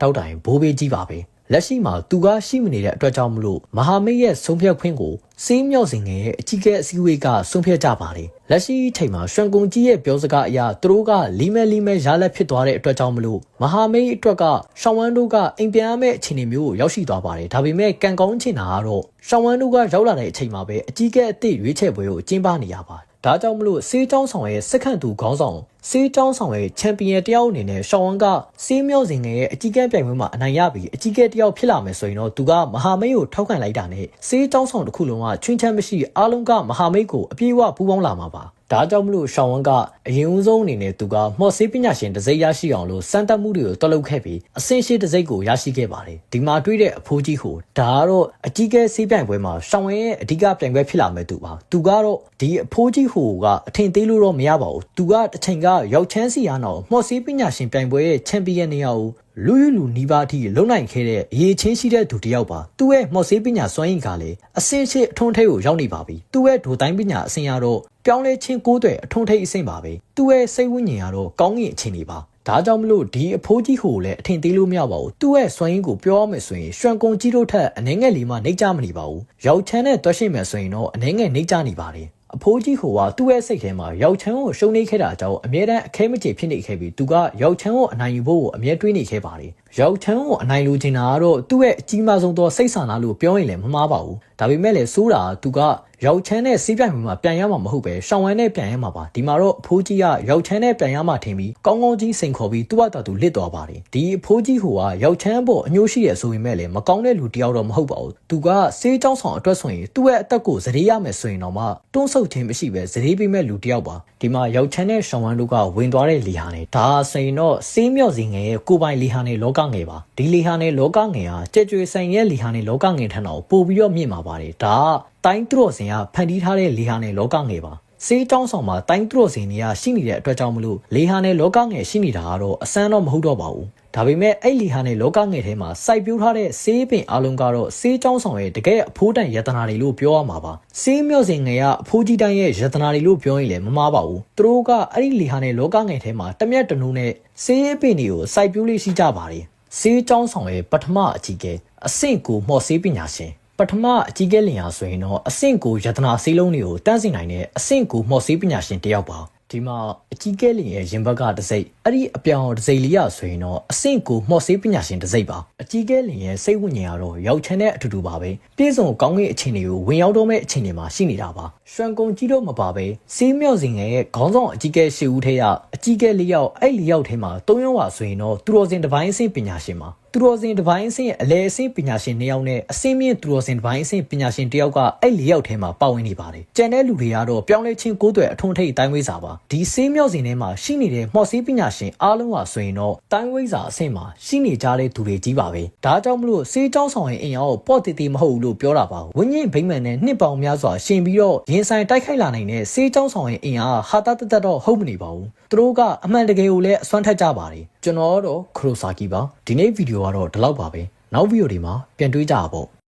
တောက်တိုင်ဘိုးဘေးကြီးပါပဲလက်ရှိမှာသူကရှိမနေတဲ့အတွက်ကြောင့်မလို့မဟာမိတ်ရဲ့ဆုံးဖြတ်ခွင့်ကိုစေးမြောက်စင်ငယ်ရဲ့အကြီးကဲအစည်းအဝေးကဆုံးဖြတ်ကြပါတယ်လက်ရှိအချိန်မှာရွှန်ကုန်ကြီးရဲ့ပြောစကားအရသူတို့ကလီမဲလီမဲရလက်ဖြစ်သွားတဲ့အတွက်ကြောင့်မလို့မဟာမိတ်အတွက်ကရှောင်းဝမ်တို့ကအိမ်ပြန်ရမယ့်အခြေအနေမျိုးကိုရောက်ရှိသွားပါတယ်ဒါပေမဲ့ကံကောင်းချင်တာကတော့ရှောင်းဝမ်တို့ကရောက်လာတဲ့အချိန်မှာပဲအကြီးကဲအသစ်ရွေးချယ်ပွဲကိုကျင်းပနေရပါ ဒါကြောင့်မလို့စေးချောင်းဆောင်ရဲ့စက္ကန့်သူခေါင်းဆောင်စေးချောင်းဆောင်ရဲ့ချန်ပီယံတယောက်အနေနဲ့ရှောင်းဝမ်ကစေးမြောက်စင်ငယ်ရဲ့အကြီးကဲပြိုင်ပွဲမှာအနိုင်ရပြီးအကြီးကဲတယောက်ဖြစ်လာမယ်ဆိုရင်တော့သူကမဟာမိတ်ကိုထောက်ခံလိုက်တာနဲ့စေးချောင်းဆောင်တစ်ခုလုံးကချွင်းချမ်းမရှိအားလုံးကမဟာမိတ်ကိုအပြည့်အဝပူးပေါင်းလာမှာပါဒါကြောင့်မလို့ရှောင်းဝမ်ကအရင်ဦးဆုံးအနေနဲ့သူကမော့ဆေးပညာရှင်တစိမ့်ရရှိအောင်လို့စမ်းသပ်မှုတွေကိုတွက်လုပ်ခဲ့ပြီးအစင်ရှိတစိမ့်ကိုရရှိခဲ့ပါတယ်ဒီမှာတွေ့တဲ့အဖိုးကြီးဟိုဒါကတော့အကြီးကဲဆေးပြိုင်ပွဲမှာရှောင်းဝမ်ရဲ့အဓိကပြိုင်ပွဲဖြစ်လာမဲ့သူပါသူကတော့ ဒီအဖိုးကြီးဟိုကအထင်သေးလို့တော့မရပါဘူးသူကတစ်ချိန်ကရောက်ချမ်းစီရနောက်မော့ဆေးပညာရှင်ပြိုင်ပွဲရဲ့ချန်ပီယံနေရာကိုလူယူလူနီးပါးအထိလုံနိုင်ခဲ့တဲ့အရေးချင်းရှိတဲ့သူတစ်ယောက်ပါသူ့ရဲ့မော့ဆေးပညာစွမ်းရည်ကလည်းအစင်ရှိအထွန်းထိပ်ကိုရောက်နေပါပြီသူ့ရဲ့ဒိုတိုင်းပညာအစင်ရတော့ပြောင်းလဲချင်းကိုးတွေအထွန်းထိပ်အဆင့်ပါပဲသူ့ရဲ့စိတ်ဝိညာဉ်ကတော့ကောင်းကင်အခြေအနေပါဒါကြောင့်မလို့ဒီအဖိုးကြီးဟိုလည်းအထင်သေးလို့မရပါဘူးသူ့ရဲ့စွမ်းရင်းကိုပြောရမယ်ဆိုရင်ရွှန်ကုန်ကြီးတို့ထက်အနေငယ်လေးမှနှိမ့်ကြမနေပါဘူးရောက်ချမ်းနဲ့တွက်ရှိမယ်ဆိုရင်တော့အနေငယ်နှိမ့်ကြနေပါတယ် အဖိုးကြီးဟိုကသူ့ရဲ့စိတ်ထဲမှာရောက်ချမ်းကိုရှုံနေခဲ့တာကြောင့်အမြဲတမ်းအခဲမကြေဖြစ်နေခဲ့ပြီးသူကရောက်ချမ်းကိုအနိုင်ယူဖို့ကိုအမြဲတွေးနေခဲ့ပါတယ် ရောက်ချမ်းကိုအနိုင်လူချင်တာကတော့သူ့ရဲ့အကြီးမားဆုံးသောစိတ်ဆန္ဒလို့ပြောရင်လည်းမမှားပါဘူးဒါပေမဲ့လည်းစိုးတာကသူကရောက်ချမ်းနဲ့စီးပြိုင်မှာပြန်ရမှာမဟုတ်ပဲရှောင်းဝမ်းနဲ့ပြန်ရမှာပါဒီမှာတော့အဖိုးကြီးကရောက်ချမ်းနဲ့ပြန်ရမှာထင်ပြီးကောင်းကောင်းကြီးစိန်ခေါ်ပြီးသူ့ဘာသာသူလစ်သွားပါတယ်ဒီအဖိုးကြီးဟိုကရောက်ချမ်းပေါ်အညိုးရှိရဆိုပေမဲ့လည်းမကောင်းတဲ့လူတယောက်တော့မဟုတ်ပါဘူးသူကစေးเจ้าဆောင်အတွက်ဆိုရင်သူ့ရဲ့အသက်ကိုဇရေရမယ်ဆိုရင်တော့မှတွန်းဆုပ်ခြင်းမရှိပဲဇရေပေးမဲ့လူတယောက်ပါဒီမှာရောက်ချမ်းနဲ့ရှောင်းဝမ်းတို့ကဝင်သွားတဲ့လီဟာနဲ့ဒါဆိုရင်တော့စေးမြော့စီငယ်ရဲ့ကိုပိုင်လီဟာနဲ့လောက ငယ်ပါဒီလီဟာနဲ့လောကငယ်ဟာကြက်ကြွေဆိုင်ရဲ့လီဟာနဲ့လောကငယ်ထံတော်ပို့ပြီးတော့မြင့်มาပါတယ်ဒါကတိုင်းသူတော်စင်ကဖန်တီးထားတဲ့လေဟာနဲ့လောကငယ်ပါစေးတောင်းဆောင်မှာတိုင်းသူတော်စင်တွေကရှိနေတဲ့အတွက်ကြောင့်မလို့လေဟာနဲ့လောကငယ်ရှိနေတာကတော့အစမ်းတော့မဟုတ်တော့ပါဘူး ဒါပေမဲ့အဲ့လီဟာနဲ့လောကငယ်ထဲမှာစိုက်ပျိုးထားတဲ့ဆေးပင်အလုံးကတော့ဆေးကြောင်းဆောင်ရဲ့တကယ်အဖိုးတန်ယတနာတွေလို့ပြောရမှာပါဆေးမြော့စင်ငယ်ကအဖိုးကြီးတိုင်းရဲ့ယတနာတွေလို့ပြောရင်လည်းမမှားပါဘူးသူတို့ကအဲ့ဒီလီဟာနဲ့လောကငယ်ထဲမှာတမျက်တနူးနဲ့ဆေးပင်တွေကိုစိုက်ပျိုးလေးရှိကြပါတယ်ဆေးကြောင်းဆောင်ရဲ့ပထမအကြီးကဲအဆင့်ကိုမော့ဆေးပညာရှင်ပထမအကြီးကဲလင်ဟာဆိုရင်တော့အဆင့်ကိုယတနာဆေးလုံးတွေကိုတန်းစီနိုင်တဲ့အဆင့်ကိုမော့ဆေးပညာရှင်တယောက်ပါ ဒီမှာအကြီးကဲလင်ရဲ့ရင်ဘက်ကတစိမ့်အဲ့ဒီအပြောင်တစိမ့်လေးရဆိုရင်တော့အဆင့်ကိုမော့ဆေးပညာရှင်တစိမ့်ပါအကြီးကဲလင်ရဲ့စိတ်ဝိညာဉ်ကတော့ရောက်ချမ်းတဲ့အတူတူပါပဲပြေဆုံးကောင်းကင်အခြေအနေကိုဝင်ရောက်တော့မဲ့အခြေအနေမှာရှိနေတာပါရွှန်ကုန်ကြီးတော့မပါပဲစေးမြော့စင်ရဲ့ခေါင်းဆောင်အကြီးကဲရှေဦးထဲကအကြီးကဲလေးယောက်အဲ့လေးယောက်ထဲမှာ၃ယောက်ပါဆိုရင်တော့သူတော်စင်တပိုင်းအဆင့်ပညာရှင်ပါ သူတော်စင်တပိုင်းအဆင့်အလဲအဆင့်ပညာရှင်နှစ်ယောက်နဲ့အဆင့်မြင့်သူတော်စင်တပိုင်းအဆင့်ပညာရှင်တစ်ယောက်ကအဲ့လေးယောက်ထဲမှာပါဝင်နေပါတယ်။ကျန်တဲ့လူတွေကတော့ပြောင်းလဲချင်းကိုးသွယ်အထွန်းထိပ်အတိုင်းဝိစာပါ။ဒီဆေးမြောက်စင်ထဲမှာရှိနေတဲ့မော့ဆေးပညာရှင်အားလုံးဟာဆိုရင်တော့တိုင်းဝိစာအဆင့်မှာရှိနေကြတဲ့သူတွေကြီးပါပဲ။ဒါကြောင့်မလို့ဆေးကြောင်းဆောင်ရဲ့အင်အားကိုပေါ့တီတီမဟုတ်ဘူးလို့ပြောတာပါ။ဝင်းရင်ဗိမ္မာန်နဲ့နှစ်ပေါင်များစွာရှင်ပြီးတော့ရင်ဆိုင်တိုက်ခိုက်လာနိုင်တဲ့ဆေးကြောင်းဆောင်ရဲ့အင်အားဟာတာတတတော့ဟုတ်မနေပါဘူး။သူတို့ကအမှန်တကယ်ကိုလည်းအစွမ်းထက်ကြပါတယ်။ကျွန်တော်တော့ခရိုဆာကီပါ။ဒီနေ့ဗီဒီယိုကတော့ဒီလောက်ပါပဲ။နောက်ဗီဒီယိုဒီမှာပြန်တွေ့ကြပါပေါ့။